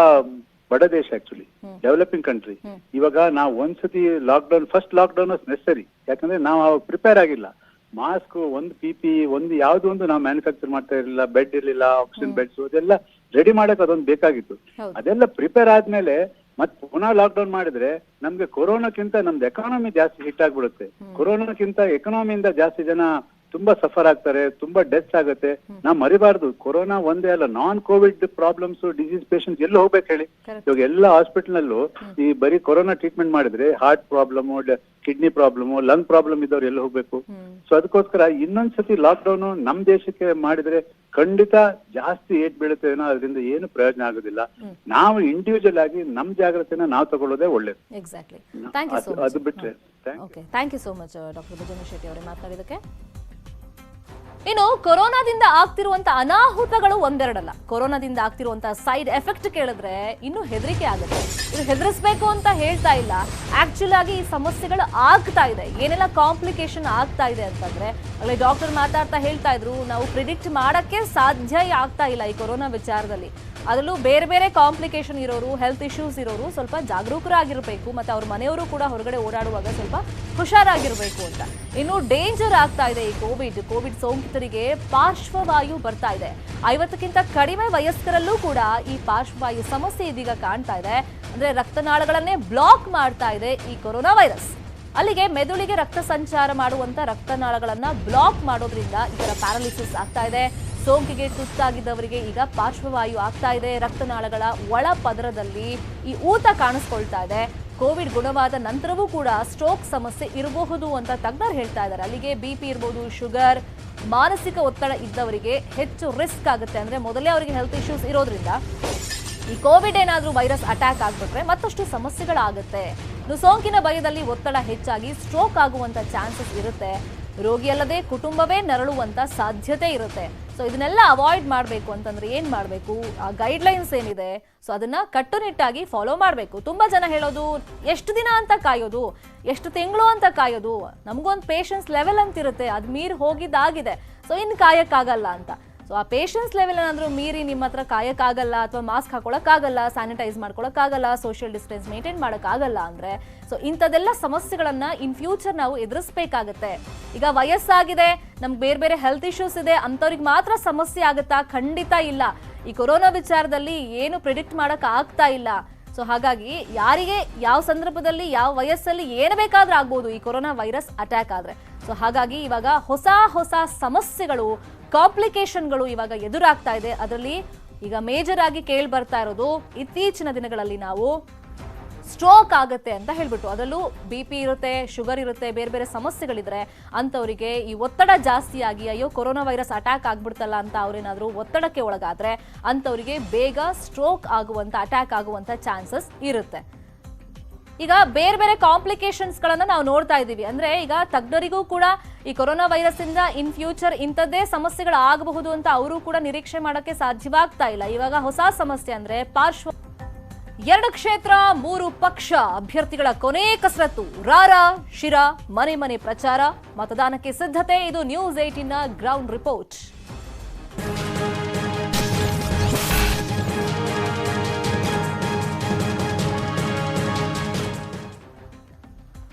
ಬಡ ದೇಶ ಆಕ್ಚುಲಿ ಡೆವಲಪಿಂಗ್ ಕಂಟ್ರಿ ಇವಾಗ ನಾವು ಒಂದ್ಸತಿ ಲಾಕ್ಡೌನ್ ಫಸ್ಟ್ ಲಾಕ್ಡೌನ್ ನೆಸರಿ ಯಾಕಂದ್ರೆ ನಾವು ಅವಾಗ ಪ್ರಿಪೇರ್ ಆಗಿಲ್ಲ. ಮಾಸ್ಕ್ ಒಂದು ಪಿ ಪಿ ಒಂದು ಯಾವ್ದು ಒಂದು ನಾವು ಮ್ಯಾನುಫ್ಯಾಕ್ಚರ್ ಮಾಡ್ತಾ ಇರಲಿಲ್ಲ ಬೆಡ್ ಇರ್ಲಿಲ್ಲ ಆಕ್ಸಿಜನ್ ಬೆಡ್ಸ್ ಅದೆಲ್ಲ ರೆಡಿ ಮಾಡಕ್ ಅದೊಂದು ಬೇಕಾಗಿತ್ತು. ಅದೆಲ್ಲ ಪ್ರಿಪೇರ್ ಆದ್ಮೇಲೆ ಮತ್ ಪುನಃ ಲಾಕ್ಡೌನ್ ಮಾಡಿದ್ರೆ ನಮ್ಗೆ ಕೊರೋನಾಕ್ಕಿಂತ ನಮ್ದು ಎಕಾನಮಿ ಜಾಸ್ತಿ ಹಿಟ್ ಆಗ್ಬಿಡುತ್ತೆ. ಕೊರೋನಾಕ್ಕಿಂತ ಎಕನಾಮಿಯಿಂದ ಜಾಸ್ತಿ ಜನ ತುಂಬಾ ಸಫರ್ ಆಗ್ತಾರೆ ತುಂಬಾ ಡೆತ್ ಆಗುತ್ತೆ. ನಾವು ಮರಿಬಾರ್ದು. ಕೊರೋನಾ ಒಂದೇ ಅಲ್ಲ non COVID problems disease patient ಎಲ್ಲ ಹೋಗ್ಬೇಕು ಹೇಳಿ? ಇವಾಗ ಎಲ್ಲ ಹಾಸ್ಪಿಟಲ್ ನಲ್ಲೂ ಈ ಬರೀ ಕೊರೋನಾ ಟ್ರೀಟ್ಮೆಂಟ್ ಮಾಡಿದ್ರೆ heart problem kidney problem lung problem ಇದ್ದವ್ರು ಎಲ್ಲ ಹೋಗ್ಬೇಕು? ಸೊ ಅದಕ್ಕೋಸ್ಕರ ಇನ್ನೊಂದ್ಸತಿ ಲಾಕ್ಡೌನ್ ನಮ್ ದೇಶಕ್ಕೆ ಮಾಡಿದ್ರೆ ಖಂಡಿತ ಜಾಸ್ತಿ ಏಟ್ ಬೀಳುತ್ತೆ ಏನೋ ಅದರಿಂದ ಏನು ಪ್ರಯೋಜನ ಆಗೋದಿಲ್ಲ. ನಾವು ಇಂಡಿವಿಜುವಲ್ ಆಗಿ ನಮ್ ಜಾಗ್ರತೆನ ನಾವು ತಗೊಳ್ಳೋದೇ ಒಳ್ಳೇದು. ಎಕ್ಸಾಕ್ಟ್ಲಿ ಅದು- ಬಿಟ್ರೆ thank you so much doctor Shetty ಅವರೇ ಮಾತಾಡಿದಕ್ಕೆ ಇನ್ನು ಕೊರೋನಾದಿಂದ ಆಗ್ತಿರುವಂತ ಅನಾಹುತಗಳು ಒಂದೆರಡಲ್ಲ. ಕೊರೋನಾದಿಂದ ಆಗ್ತಿರುವಂತ ಸೈಡ್ ಎಫೆಕ್ಟ್ ಕೇಳಿದ್ರೆ ಇನ್ನೂ ಹೆದರಿಕೆ ಆಗುತ್ತೆ. ಇದು ಹೆದರಿಸ್ಬೇಕು ಅಂತ ಹೇಳ್ತಾ ಇಲ್ಲ. ಆಕ್ಚುಲ್ ಆಗಿ ಈ ಸಮಸ್ಯೆಗಳು ಆಗ್ತಾ ಇದೆ. ಏನೆಲ್ಲ ಕಾಂಪ್ಲಿಕೇಶನ್ ಆಗ್ತಾ ಇದೆ ಅಂತಂದ್ರೆ ಅಲ್ಲಿ ಡಾಕ್ಟರ್ ಮಾತಾಡ್ತಾ ಹೇಳ್ತಾ ಇದ್ರು, ನಾವು ಪ್ರಿಡಿಕ್ಟ್ ಮಾಡಕ್ಕೆ ಸಾಧ್ಯ ಆಗ್ತಾ ಇಲ್ಲ ಈ ಕೊರೋನಾ ವಿಚಾರದಲ್ಲಿ. ಅದರಲ್ಲೂ ಬೇರೆ ಬೇರೆ ಕಾಂಪ್ಲಿಕೇಶನ್ ಇರೋರು ಹೆಲ್ತ್ ಇಶ್ಯೂಸ್ ಇರೋರು ಸ್ವಲ್ಪ ಜಾಗರೂಕರಾಗಿರಬೇಕು ಮತ್ತು ಅವ್ರ ಮನೆಯವರು ಕೂಡ ಹೊರಗಡೆ ಓಡಾಡುವಾಗ ಸ್ವಲ್ಪ ಹುಷಾರಾಗಿರಬೇಕು ಅಂತ. ಇನ್ನು ಡೇಂಜರ್ ಆಗ್ತಾ ಇದೆ ಈ ಕೋವಿಡ್ ಕೋವಿಡ್ ಸೋಂಕಿತರಿಗೆ ಪಾರ್ಶ್ವವಾಯು ಬರ್ತಾ ಇದೆ. ಐವತ್ತಕ್ಕಿಂತ ಕಡಿಮೆ ವಯಸ್ಕರಲ್ಲೂ ಕೂಡ ಈ ಪಾರ್ಶ್ವವಾಯು ಸಮಸ್ಯೆ ಇದೀಗ ಕಾಣ್ತಾ ಇದೆ. ಅಂದರೆ ರಕ್ತನಾಳಗಳನ್ನೇ ಬ್ಲಾಕ್ ಮಾಡ್ತಾ ಇದೆ ಈ ಕೊರೋನಾ ವೈರಸ್. ಅಲ್ಲಿಗೆ ಮೆದುಳಿಗೆ ರಕ್ತ ಸಂಚಾರ ಮಾಡುವಂತ ರಕ್ತನಾಳಗಳನ್ನ ಬ್ಲಾಕ್ ಮಾಡೋದ್ರಿಂದ ಇದರ ಪ್ಯಾರಾಲಿಸಿಸ್ ಆಗ್ತಾ ಇದೆ. ಸೋಂಕಿಗೆ ತುತ್ತಾಗಿದ್ದವರಿಗೆ ಈಗ ಪಾರ್ಶ್ವವಾಯು ಆಗ್ತಾ ಇದೆ. ರಕ್ತನಾಳಗಳ ಒಳ ಪದರದಲ್ಲಿ ಈ ಊತ ಕಾಣಿಸ್ಕೊಳ್ತಾ ಇದೆ. ಕೋವಿಡ್ ಗುಣವಾದ ನಂತರವೂ ಕೂಡ ಸ್ಟ್ರೋಕ್ ಸಮಸ್ಯೆ ಇರಬಹುದು ಅಂತ ತಜ್ಞರು ಹೇಳ್ತಾ ಇದ್ದಾರೆ. ಅಲ್ಲಿಗೆ ಬಿ ಪಿ ಇರ್ಬೋದು ಶುಗರ್, ಮಾನಸಿಕ ಒತ್ತಡ ಇದ್ದವರಿಗೆ ಹೆಚ್ಚು ರಿಸ್ಕ್ ಆಗುತ್ತೆ ಅಂದ್ರೆ ಮೊದಲೇ ಅವರಿಗೆ ಹೆಲ್ತ್ ಇಶ್ಯೂಸ್ ಇರೋದ್ರಿಂದ ಈ ಕೋವಿಡ್ ಏನಾದರೂ ವೈರಸ್ ಅಟ್ಯಾಕ್ ಆಗಿಬಿಟ್ರೆ ಮತ್ತಷ್ಟು ಸಮಸ್ಯೆಗಳಾಗುತ್ತೆ. ಸೋಂಕಿನ ಭಯದಲ್ಲಿ ಒತ್ತಡ ಹೆಚ್ಚಾಗಿ ಸ್ಟ್ರೋಕ್ ಆಗುವಂತ ಚಾನ್ಸಸ್ ಇರುತ್ತೆ. ರೋಗಿ ಅಲ್ಲದೆ ಕುಟುಂಬವೇ ನರಳುವಂತ ಸಾಧ್ಯತೆ ಇರುತ್ತೆ. ಸೊ ಇದನ್ನೆಲ್ಲ ಅವಾಯ್ಡ್ ಮಾಡಬೇಕು ಅಂತಂದ್ರೆ ಏನ್ ಮಾಡಬೇಕು? ಆ ಗೈಡ್ಲೈನ್ಸ್ ಏನಿದೆ? ಸೊ ಅದನ್ನ ಕಟ್ಟುನಿಟ್ಟಾಗಿ ಫಾಲೋ ಮಾಡಬೇಕು. ತುಂಬಾ ಜನ ಹೇಳೋದು, ಎಷ್ಟು ದಿನ ಅಂತ ಕಾಯೋದು? ಎಷ್ಟು ತಿಂಗಳು ಅಂತ ಕಾಯೋದು? ನಮಗೊಂದು ಪೇಷನ್ಸ್ ಲೆವೆಲ್ ಅಂತಿರುತ್ತೆ. ಅದು ಮೀರಿ ಹೋಗಿದ್ದಾಗಿದೆ. ಸೊ ಇನ್ನು ಕಾಯಕ್ಕಾಗಲ್ಲ ಅಂತ. ಸೊ ಆ ಪೇಷನ್ಸ್ ಲೆವೆಲ್ ಏನಾದರೂ ಮೀರಿ ನಿಮ್ಮ ಹತ್ರ ಕಾಯೋಕ್ಕಾಗಲ್ಲ ಅಥವಾ ಮಾಸ್ಕ್ ಹಾಕೊಳಕ್ಕಾಗಲ್ಲ ಸ್ಯಾನಿಟೈಸ್ ಮಾಡ್ಕೊಳ್ಳೋಕ್ಕಾಗಲ್ಲ ಸೋಷಿಯಲ್ ಡಿಸ್ಟೆನ್ಸ್ ಮೇಂಟೈನ್ ಮಾಡೋಕ್ಕಾಗಲ್ಲ ಅಂದರೆ ಸೊ ಇಂಥದೆಲ್ಲ ಸಮಸ್ಯೆಗಳನ್ನು ಇನ್ ಫ್ಯೂಚರ್ ನಾವು ಎದುರಿಸ್ಬೇಕಾಗತ್ತೆ. ಈಗ ವಯಸ್ಸಾಗಿದೆ, ನಮ್ಗೆ ಬೇರೆ ಬೇರೆ ಹೆಲ್ತ್ ಇಶ್ಯೂಸ್ ಇದೆ, ಅಂಥವ್ರಿಗೆ ಮಾತ್ರ ಸಮಸ್ಯೆ ಆಗುತ್ತಾ? ಖಂಡಿತ ಇಲ್ಲ. ಈ ಕೊರೋನಾ ವಿಚಾರದಲ್ಲಿ ಏನು ಪ್ರಿಡಿಕ್ಟ್ ಮಾಡೋಕೆ ಆಗ್ತಾ ಇಲ್ಲ. ಸೊ ಹಾಗಾಗಿ ಯಾರಿಗೆ ಯಾವ ಸಂದರ್ಭದಲ್ಲಿ, ಯಾವ ವಯಸ್ಸಲ್ಲಿ ಏನು ಬೇಕಾದ್ರೂ ಆಗ್ಬೋದು ಈ ಕೊರೋನಾ ವೈರಸ್ ಅಟ್ಯಾಕ್ ಆದರೆ. ಸೊ ಹಾಗಾಗಿ ಇವಾಗ ಹೊಸ ಹೊಸ ಸಮಸ್ಯೆಗಳು ಕಾಂಪ್ಲಿಕೇಶನ್ಗಳು ಇವಾಗ ಎದುರಾಗ್ತಾ ಇದೆ. ಅದರಲ್ಲಿ ಈಗ ಮೇಜರ್ ಆಗಿ ಕೇಳಿ ಬರ್ತಾ ಇರೋದು ಇತ್ತೀಚಿನ ದಿನಗಳಲ್ಲಿ ನಾವು ಸ್ಟ್ರೋಕ್ ಆಗುತ್ತೆ ಅಂತ ಹೇಳ್ಬಿಟ್ಟು ಅದರಲ್ಲೂ ಬಿ ಪಿ ಇರುತ್ತೆ, ಶುಗರ್ ಇರುತ್ತೆ, ಬೇರೆ ಬೇರೆ ಸಮಸ್ಯೆಗಳಿದ್ರೆ ಅಂಥವರಿಗೆ ಈ ಒತ್ತಡ ಜಾಸ್ತಿಯಾಗಿ ಅಯ್ಯೋ ಕೊರೋನಾ ವೈರಸ್ ಅಟ್ಯಾಕ್ ಆಗ್ಬಿಡ್ತಲ್ಲ ಅಂತ ಅವ್ರೇನಾದ್ರೂ ಒತ್ತಡಕ್ಕೆ ಒಳಗಾದ್ರೆ ಅಂಥವರಿಗೆ ಬೇಗ ಸ್ಟ್ರೋಕ್ ಆಗುವಂತ ಅಟ್ಯಾಕ್ ಆಗುವಂತ ಚಾನ್ಸಸ್ ಇರುತ್ತೆ. ಈಗ ಬೇರೆ ಬೇರೆ ಕಾಂಪ್ಲಿಕೇಶನ್ಸ್ ಗಳನ್ನ ನಾವು ನೋಡ್ತಾ ಇದ್ದೀವಿ. ಅಂದ್ರೆ ಈಗ ತಜ್ಞರಿಗೂ ಕೂಡ ಈ ಕೊರೋನಾ ವೈರಸ್ ಇಂದ ಇನ್ ಫ್ಯೂಚರ್ ಇಂಥದ್ದೇ ಸಮಸ್ಯೆಗಳು ಆಗಬಹುದು ಅಂತ ಅವರು ಕೂಡ ನಿರೀಕ್ಷೆ ಮಾಡಕ್ಕೆ ಸಾಧ್ಯವಾಗ್ತಾ ಇಲ್ಲ. ಇವಾಗ ಹೊಸ ಸಮಸ್ಯೆ ಅಂದ್ರೆ ಪಾರ್ಶ್ವ ಎರಡು ಕ್ಷೇತ್ರ, ಮೂರು ಪಕ್ಷ ಅಭ್ಯರ್ಥಿಗಳ ಕೊನೆ ಕಸರತ್ತು. ರಾರ, ಶಿರಾ, ಮನೆ ಮನೆ ಪ್ರಚಾರ. ಮತದಾನಕ್ಕೆ ಸಿದ್ಧತೆ, ಇದು news ಏಟಿನ ground report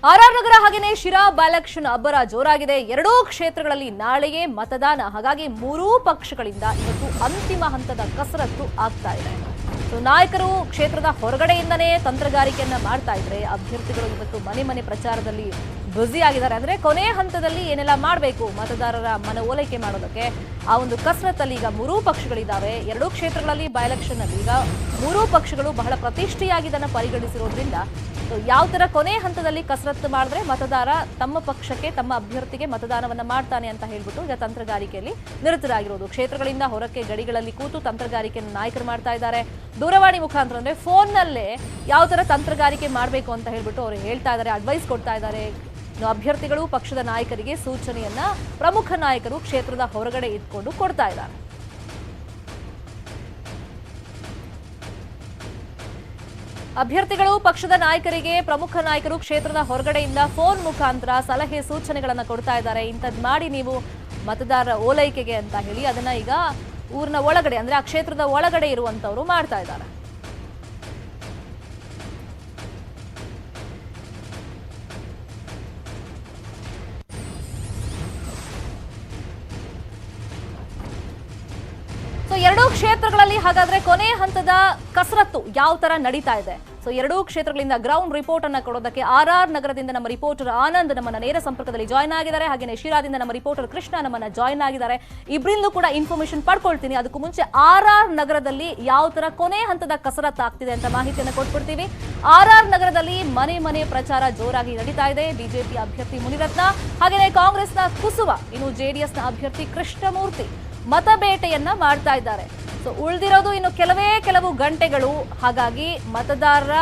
R R Nagar ಹಾಗೆಯೇ ಶಿರಾ ಬಾಲಕ್ಷನ್ ಅಬ್ಬರ ಜೋರಾಗಿದೆ. ಎರಡೂ ಕ್ಷೇತ್ರಗಳಲ್ಲಿ ನಾಳೆಯೇ ಮತದಾನ. ಹಾಗಾಗಿ ಮೂರೂ ಪಕ್ಷಗಳಿಂದ ಇವತ್ತು ಅಂತಿಮ ಹಂತದ ಕಸರತ್ತು ಆಗ್ತಾ ಇದೆ. ಸೊ, ನಾಯಕರು ಕ್ಷೇತ್ರದ ಹೊರಗಡೆಯಿಂದನೇ ತಂತ್ರಗಾರಿಕೆಯನ್ನ ಮಾಡ್ತಾ ಇದ್ರೆ, ಅಭ್ಯರ್ಥಿಗಳು ಇವತ್ತು ಮನೆ ಮನೆ ಪ್ರಚಾರದಲ್ಲಿ ಬ್ಯುಸಿ ಆಗಿದ್ದಾರೆ ಅಂದ್ರೆ ಕೊನೆ ಹಂತದಲ್ಲಿ ಏನೆಲ್ಲ ಮಾಡಬೇಕು? ಮತದಾರರ ಮನವೊಲೈಕೆ ಮಾಡೋದಕ್ಕೆ ಆ ಒಂದು ಕಸರತ್ತಲ್ಲಿ ಈಗ ಮೂರೂ ಪಕ್ಷಗಳಿದ್ದಾವೆ. ಎರಡೂ ಕ್ಷೇತ್ರಗಳಲ್ಲಿ ಬೈ ಎಲೆಕ್ಷನ್ ಅಲ್ಲಿ ಈಗ ಮೂರೂ ಪಕ್ಷಗಳು ಬಹಳ ಪ್ರತಿಷ್ಠೆಯಾಗಿ ಇದನ್ನು ಪರಿಗಣಿಸಿರೋದ್ರಿಂದ ಯಾವ ಥರ ಕೊನೆ ಹಂತದಲ್ಲಿ ಕಸರತ್ತು ಮಾಡಿದ್ರೆ ಮತದಾರ ತಮ್ಮ ಪಕ್ಷಕ್ಕೆ, ತಮ್ಮ ಅಭ್ಯರ್ಥಿಗೆ ಮತದಾನವನ್ನ ಮಾಡ್ತಾನೆ ಅಂತ ಹೇಳ್ಬಿಟ್ಟು ಈಗ ತಂತ್ರಗಾರಿಕೆಯಲ್ಲಿ ನಿರತರಾಗಿರೋದು. ಕ್ಷೇತ್ರಗಳಿಂದ ಹೊರಕ್ಕೆ ಗಡಿಗಳಲ್ಲಿ ಕೂತು ತಂತ್ರಗಾರಿಕೆಯನ್ನು ನಾಯಕರು ಮಾಡ್ತಾ ಇದ್ದಾರೆ. ದೂರವಾಣಿ ಮುಖಾಂತರ ಅಂದ್ರೆ ಫೋನ್ನಲ್ಲೇ ಯಾವ ಥರ ತಂತ್ರಗಾರಿಕೆ ಮಾಡಬೇಕು ಅಂತ ಹೇಳ್ಬಿಟ್ಟು ಅವರು ಹೇಳ್ತಾ ಇದ್ದಾರೆ ಅಡ್ವೈಸ್ ಕೊಡ್ತಾ ಇದ್ದಾರೆ. ಇನ್ನು ಅಭ್ಯರ್ಥಿಗಳು ಪಕ್ಷದ ನಾಯಕರಿಗೆ ಸೂಚನೆಯನ್ನ ಪ್ರಮುಖ ನಾಯಕರು ಕ್ಷೇತ್ರದ ಹೊರಗಡೆ ಇಟ್ಕೊಂಡು ಕೊಡ್ತಾ ಇದ್ದಾರೆ. ಅಭ್ಯರ್ಥಿಗಳು ಪಕ್ಷದ ನಾಯಕರಿಗೆ ಪ್ರಮುಖ ನಾಯಕರು ಕ್ಷೇತ್ರದ ಹೊರಗಡೆಯಿಂದ ಫೋನ್ ಮುಖಾಂತರ ಸಲಹೆ ಸೂಚನೆಗಳನ್ನು ಕೊಡ್ತಾ ಇದ್ದಾರೆ. ಇಂಥದ್ದು ಮಾಡಿ ನೀವು ಮತದಾರರ ಓಲೈಕೆಗೆ ಅಂತ ಹೇಳಿ ಅದನ್ನ ಈಗ ಊರಿನ ಒಳಗಡೆ ಅಂದ್ರೆ ಆ ಕ್ಷೇತ್ರದ ಒಳಗಡೆ ಇರುವಂತವರು ಮಾಡ್ತಾ ಇದ್ದಾರೆ. ಕ್ಷೇತ್ರಗಳಲ್ಲಿ ಹಾಗಾದ್ರೆ ಕೊನೆ ಹಂತದ ಕಸರತ್ತು ಯಾವ ತರ ನಡೀತಾ ಇದೆ? ಸೊ ಎರಡೂ ಕ್ಷೇತ್ರಗಳಿಂದ ಗ್ರೌಂಡ್ ರಿಪೋರ್ಟ್ ಅನ್ನ ಕೊಡೋದಕ್ಕೆ ಆರ್ ಆರ್ ನಗರದಿಂದ ನಮ್ಮ ರಿಪೋರ್ಟರ್ ಆನಂದ್ ನಮ್ಮನ್ನ ನೇರ ಸಂಪರ್ಕದಲ್ಲಿ ಜಾಯ್ನ್ ಆಗಿದ್ದಾರೆ. ಹಾಗೆಯೇ ಶಿರಾದಿಂದ ನಮ್ಮ ರಿಪೋರ್ಟರ್ ಕೃಷ್ಣ ನಮ್ಮನ್ನ ಜಾಯ್ನ್ ಆಗಿದ್ದಾರೆ. ಇಬ್ಬರಿಂದಲೂ ಕೂಡ ಇನ್ಫಾರ್ಮೇಶನ್ ಪಡ್ಕೊಳ್ತೀನಿ. ಅದಕ್ಕೂ ಮುಂಚೆ ಆರ್ ಆರ್ ನಗರದಲ್ಲಿ ಯಾವ ತರ ಕೊನೆ ಹಂತದ ಕಸರತ್ತು ಆಗ್ತಿದೆ ಅಂತ ಮಾಹಿತಿಯನ್ನು ಕೊಟ್ಬಿಡ್ತೀವಿ. ಆರ್ ಆರ್ ನಗರದಲ್ಲಿ ಮನೆ ಮನೆ ಪ್ರಚಾರ ಜೋರಾಗಿ ನಡೀತಾ ಇದೆ. ಬಿಜೆಪಿ ಅಭ್ಯರ್ಥಿ ಮುನಿರತ್ನ ಹಾಗೆಯೇ ಕಾಂಗ್ರೆಸ್ನ ಕುಸುವ, ಇನ್ನು ಜೆಡಿಎಸ್ನ ಅಭ್ಯರ್ಥಿ ಕೃಷ್ಣಮೂರ್ತಿ ಮತಬೇಟೆಯನ್ನ ಮಾಡ್ತಾ ಇದ್ದಾರೆ. ಸೊ ಉಳಿದಿರೋದು ಇನ್ನು ಕೆಲವೇ ಕೆಲವು ಗಂಟೆಗಳು. ಹಾಗಾಗಿ ಮತದಾರರ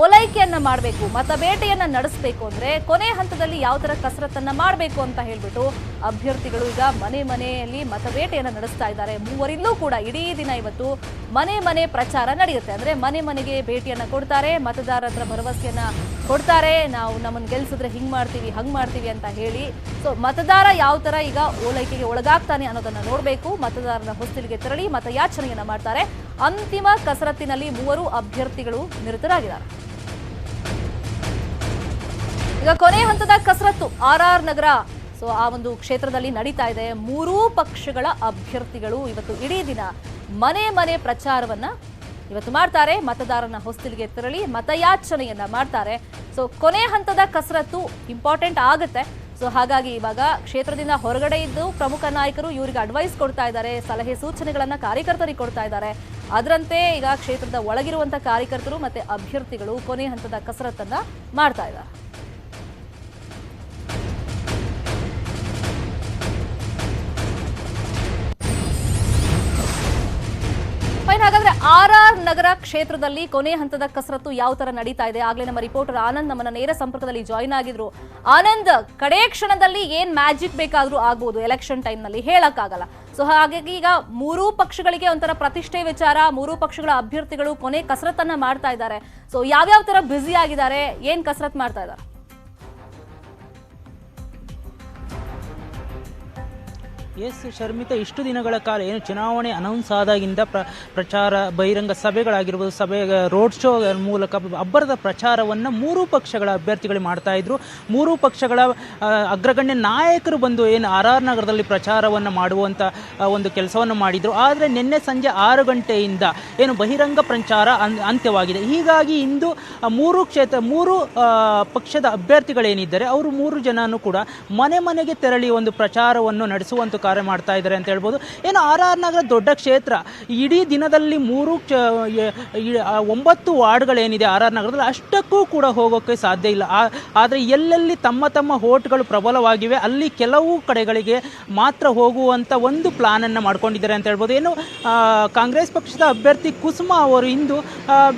ಓಲೈಕೆಯನ್ನ ಮಾಡಬೇಕು, ಮತಬೇಟೆಯನ್ನ ನಡೆಸಬೇಕು ಅಂದ್ರೆ ಕೊನೆ ಹಂತದಲ್ಲಿ ಯಾವ ತರ ಕಸರತ್ತನ್ನ ಮಾಡಬೇಕು ಅಂತ ಹೇಳ್ಬಿಟ್ಟು ಅಭ್ಯರ್ಥಿಗಳು ಈಗ ಮನೆ ಮನೆಯಲ್ಲಿ ಮತಬೇಟೆಯನ್ನು ನಡೆಸ್ತಾ ಇದ್ದಾರೆ. ಮೂವರಿಂದಲೂ ಕೂಡ ಇಡೀ ದಿನ ಇವತ್ತು ಮನೆ ಮನೆ ಪ್ರಚಾರ ನಡೆಯುತ್ತೆ. ಅಂದರೆ ಮನೆ ಮನೆಗೆ ಭೇಟಿಯನ್ನು ಕೊಡ್ತಾರೆ, ಮತದಾರರ ಭರವಸೆಯನ್ನು ಕೊಡ್ತಾರೆ. ನಾವು ನಮ್ಮನ್ನು ಗೆಲ್ಸಿದ್ರೆ ಹಿಂಗೆ ಮಾಡ್ತೀವಿ, ಹಂಗೆ ಮಾಡ್ತೀವಿ ಅಂತ ಹೇಳಿ. ಸೊ ಮತದಾರ ಯಾವ ಥರ ಈಗ ಓಲೈಕೆಗೆ ಒಳಗಾಗ್ತಾನೆ ಅನ್ನೋದನ್ನು ನೋಡಬೇಕು. ಮತದಾರರ ಹೊಸ್ತಿಲಿಗೆ ತೆರಳಿ ಮತಯಾಚನೆಯನ್ನು ಮಾಡ್ತಾರೆ. ಅಂತಿಮ ಕಸರತ್ತಿನಲ್ಲಿ ಮೂವರು ಅಭ್ಯರ್ಥಿಗಳು ನಿರತರಾಗಿದ್ದಾರೆ. ಈಗ ಕೊನೆ ಹಂತದ ಕಸರತ್ತು. ಆರ್ ಆರ್ ನಗರ ಸೊ, ಆ ಒಂದು ಕ್ಷೇತ್ರದಲ್ಲಿ ನಡೀತಾ ಇದೆ. ಮೂರೂ ಪಕ್ಷಗಳ ಅಭ್ಯರ್ಥಿಗಳು ಇವತ್ತು ಇಡೀ ದಿನ ಮನೆ ಮನೆ ಪ್ರಚಾರವನ್ನ ಇವತ್ತು ಮಾಡ್ತಾರೆ. ಮತದಾರನ ಹೊಸ್ತಿಲಿಗೆ ತೆರಳಿ ಮತಯಾಚನೆಯನ್ನ ಮಾಡ್ತಾರೆ. ಸೊ, ಕೊನೆ ಹಂತದ ಕಸರತ್ತು ಇಂಪಾರ್ಟೆಂಟ್ ಆಗುತ್ತೆ. ಸೊ, ಹಾಗಾಗಿ ಇವಾಗ ಕ್ಷೇತ್ರದಿಂದ ಹೊರಗಡೆ ಇದ್ದು ಪ್ರಮುಖ ನಾಯಕರು ಇವರಿಗೆ ಅಡ್ವೈಸ್ ಕೊಡ್ತಾ ಇದ್ದಾರೆ, ಸಲಹೆ ಸೂಚನೆಗಳನ್ನ ಕಾರ್ಯಕರ್ತರಿಗೆ ಕೊಡ್ತಾ ಇದ್ದಾರೆ. ಅದರಂತೆ ಈಗ ಕ್ಷೇತ್ರದ ಒಳಗಿರುವಂಥ ಕಾರ್ಯಕರ್ತರು ಮತ್ತೆ ಅಭ್ಯರ್ಥಿಗಳು ಕೊನೆ ಹಂತದ ಕಸರತ್ತನ್ನ ಮಾಡ್ತಾ ಇದ್ದಾರೆ. ನಗರ ಕ್ಷೇತ್ರದಲ್ಲಿ ಕೊನೆ ಹಂತದ ಕಸರತ್ತು ಯಾವ ತರ ನಡೀತಾ ಇದೆ? ಆಗ್ಲೇ ನಮ್ಮ ರಿಪೋರ್ಟರ್ ಆನಂದ್ ನಮ್ಮನ್ನ ನೇರ ಸಂಪರ್ಕದಲ್ಲಿ ಜಾಯಿನ್ ಆಗಿದ್ರು. ಆನಂದ್, ಕಡೆ ಕ್ಷಣದಲ್ಲಿ ಏನ್ ಮ್ಯಾಜಿಕ್ ಬೇಕಾದ್ರೂ ಆಗ್ಬೋದು ಎಲೆಕ್ಷನ್ ಟೈಮ್ನಲ್ಲಿ ಹೇಳಕ್ಕಾಗಲ್ಲ. ಸೊ ಹಾಗಾಗಿ ಈಗ ಮೂರೂ ಪಕ್ಷಗಳಿಗೆ ಒಂಥರ ಪ್ರತಿಷ್ಠೆ ವಿಚಾರ, ಮೂರೂ ಪಕ್ಷಗಳ ಅಭ್ಯರ್ಥಿಗಳು ಕೊನೆ ಕಸರತ್ತನ್ನ ಮಾಡ್ತಾ ಇದ್ದಾರೆ. ಸೊ ಯಾವ್ಯಾವ ತರ ಬ್ಯುಸಿ ಆಗಿದ್ದಾರೆ, ಏನ್ ಕಸರತ್ ಮಾಡ್ತಾ ಇದ್ದಾರೆ? ಎಸ್ ಶರ್ಮಿತ, ಇಷ್ಟು ದಿನಗಳ ಕಾಲ ಏನು ಚುನಾವಣೆ ಅನೌನ್ಸ್ ಆದಾಗಿಂದ ಪ್ರ, ಪ್ರಚಾರ, ಬಹಿರಂಗ ಸಭೆಗಳಾಗಿರ್ಬೋದು, ಸಭೆ ರೋಡ್ ಶೋ ಮೂಲಕ ಅಬ್ಬರದ ಪ್ರಚಾರವನ್ನು ಮೂರು ಪಕ್ಷಗಳ ಅಭ್ಯರ್ಥಿಗಳು ಮಾಡ್ತಾ ಇದ್ರು. ಮೂರೂ ಪಕ್ಷಗಳ ಅಗ್ರಗಣ್ಯ ನಾಯಕರು ಬಂದು ಏನು ಆರ್ ಆರ್ ನಗರದಲ್ಲಿ ಪ್ರಚಾರವನ್ನು ಮಾಡುವಂಥ ಒಂದು ಕೆಲಸವನ್ನು ಮಾಡಿದರು. ಆದರೆ ನಿನ್ನೆ ಸಂಜೆ ಆರು ಗಂಟೆಯಿಂದ ಏನು ಬಹಿರಂಗ ಪ್ರಚಾರ ಅಂತ್ಯವಾಗಿದೆ. ಹೀಗಾಗಿ ಇಂದು ಮೂರು ಕ್ಷೇತ್ರ, ಮೂರು ಪಕ್ಷದ ಅಭ್ಯರ್ಥಿಗಳೇನಿದ್ದಾರೆ, ಅವರು ಮೂರು ಜನನೂ ಕೂಡ ಮನೆ ಮನೆಗೆ ತೆರಳಿ ಒಂದು ಪ್ರಚಾರವನ್ನು ನಡೆಸುವಂತ ಕಾರ್ಯ ಮಾಡ್ತಾ ಇದ್ದಾರೆ ಅಂತ ಹೇಳ್ಬೋದು. ಏನು ಆರ್ ಆರ್ ನಗರ ದೊಡ್ಡ ಕ್ಷೇತ್ರ, ಇಡೀ ದಿನದಲ್ಲಿ ಮೂರು ಒಂಬತ್ತು ವಾರ್ಡ್ಗಳೇನಿದೆ ಆರ್ ಆರ್ ನಗರದಲ್ಲಿ ಅಷ್ಟಕ್ಕೂ ಕೂಡ ಹೋಗೋಕ್ಕೆ ಸಾಧ್ಯ ಇಲ್ಲ. ಆದರೆ ಎಲ್ಲೆಲ್ಲಿ ತಮ್ಮ ತಮ್ಮ ಹೋಟ್ಗಳು ಪ್ರಬಲವಾಗಿವೆ, ಅಲ್ಲಿ ಕೆಲವು ಕಡೆಗಳಿಗೆ ಮಾತ್ರ ಹೋಗುವಂಥ ಒಂದು ಪ್ಲಾನನ್ನು ಮಾಡ್ಕೊಂಡಿದ್ದಾರೆ ಅಂತ ಹೇಳ್ಬೋದು. ಏನು ಕಾಂಗ್ರೆಸ್ ಪಕ್ಷದ ಅಭ್ಯರ್ಥಿ ಕುಸುಮಾ ಅವರು ಇಂದು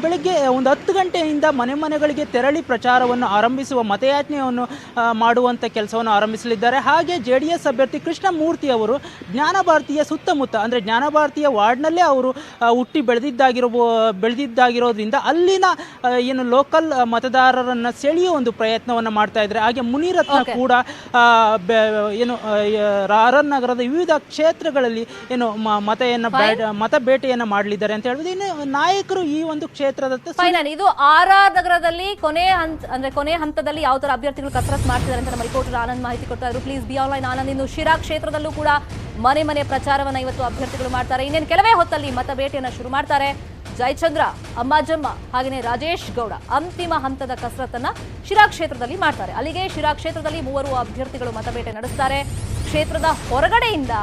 ಬೆಳಗ್ಗೆ ಒಂದು ಹತ್ತು ಗಂಟೆಯಿಂದ ಮನೆ ಮನೆಗಳಿಗೆ ತೆರಳಿ ಪ್ರಚಾರವನ್ನು ಆರಂಭಿಸುವ ಮತಯಾಚನೆಯನ್ನು ಮಾಡುವಂಥ ಕೆಲಸವನ್ನು ಆರಂಭಿಸಲಿದ್ದಾರೆ. ಹಾಗೆ ಜೆ ಡಿ ಎಸ್ ಅಭ್ಯರ್ಥಿ ಕೃಷ್ಣಮೂರ್ತಿ ಅವರು ಜ್ಞಾನಭಾರತಿಯ ಸುತ್ತಮುತ್ತ ಅಂದರೆ ಜ್ಞಾನ ಭಾರತೀಯ ವಾರ್ಡ್ನಲ್ಲೇ ಅವರು ಹುಟ್ಟಿ ಬೆಳೆದಿದ್ದಾಗಿರೋ ಬೆಳೆದಿದ್ದಾಗಿರೋದ್ರಿಂದ ಅಲ್ಲಿನ ಏನು ಲೋಕಲ್ ಮತದಾರರನ್ನು ಸೆಳೆಯುವ ಒಂದು ಪ್ರಯತ್ನವನ್ನು ಮಾಡ್ತಾ ಇದ್ದಾರೆ. ಹಾಗೆ ಮುನಿರತ್ನ ಕೂಡ ಏನು ಆರ್ ನಗರದ ವಿವಿಧ ಕ್ಷೇತ್ರಗಳಲ್ಲಿ ಏನು ಮತೆಯನ್ನು ಮತ ಬೇಟೆಯನ್ನು ಮಾಡಲಿದ್ದಾರೆ ಅಂತ ಹೇಳಿದ್ರೆ ಇನ್ನು ನಾಯಕರು ಈ ಒಂದು ಕ್ಷೇತ್ರದತ್ತ ಫೈನಲ್ ಇದು ಆರ್ ಆರ್ ನಗರದಲ್ಲಿ ಕೊನೆ ಹಂತ ಅಂದ್ರೆ ಕೊನೆ ಹಂತದಲ್ಲಿ ಯಾವ ತರ ಅಭ್ಯರ್ಥಿಗಳು ಕಸರತ್ ಮಾಡ್ತಿದ್ದಾರೆ ಅಂತ ನಮ್ಮ ರಿಪೋರ್ಟರ್ ಆನಂದ್ ಮಾಹಿತಿ ಕೊಡ್ತಾ ಇದ್ರು. ಪ್ಲೀಸ್ ಬಿ ಆನ್ಲೈನ್ ಆನಂದ್ ಇನ್ನು ಶಿರಾ ಕ್ಷೇತ್ರದಲ್ಲೂ ಕೂಡ ಮನೆ ಮನೆ ಪ್ರಚಾರವನ್ನು ಇವತ್ತು ಅಭ್ಯರ್ಥಿಗಳು ಮಾಡ್ತಾರೆ. ಇನ್ನೇನು ಕೆಲವೇ ಹೊತ್ತಲ್ಲಿ ಮತ ಬೇಟೆಯನ್ನ ಶುರು ಮಾಡ್ತಾರೆ. ಜಯಚಂದ್ರ, ಅಮ್ಮಾಜಮ್ಮ ಹಾಗೆಯೇ ರಾಜೇಶ್ ಗೌಡ ಅಂತಿಮ ಹಂತದ ಕಸರತ್ತನ್ನ ಶಿರಾ ಕ್ಷೇತ್ರದಲ್ಲಿ ಮಾಡ್ತಾರೆ. ಅಲ್ಲಿಗೆ ಶಿರಾ ಕ್ಷೇತ್ರದಲ್ಲಿ ಮೂವರು ಅಭ್ಯರ್ಥಿಗಳು ಮತಬೇಟೆ ನಡೆಸ್ತಾರೆ. ಕ್ಷೇತ್ರದ ಹೊರಗಡೆಯಿಂದ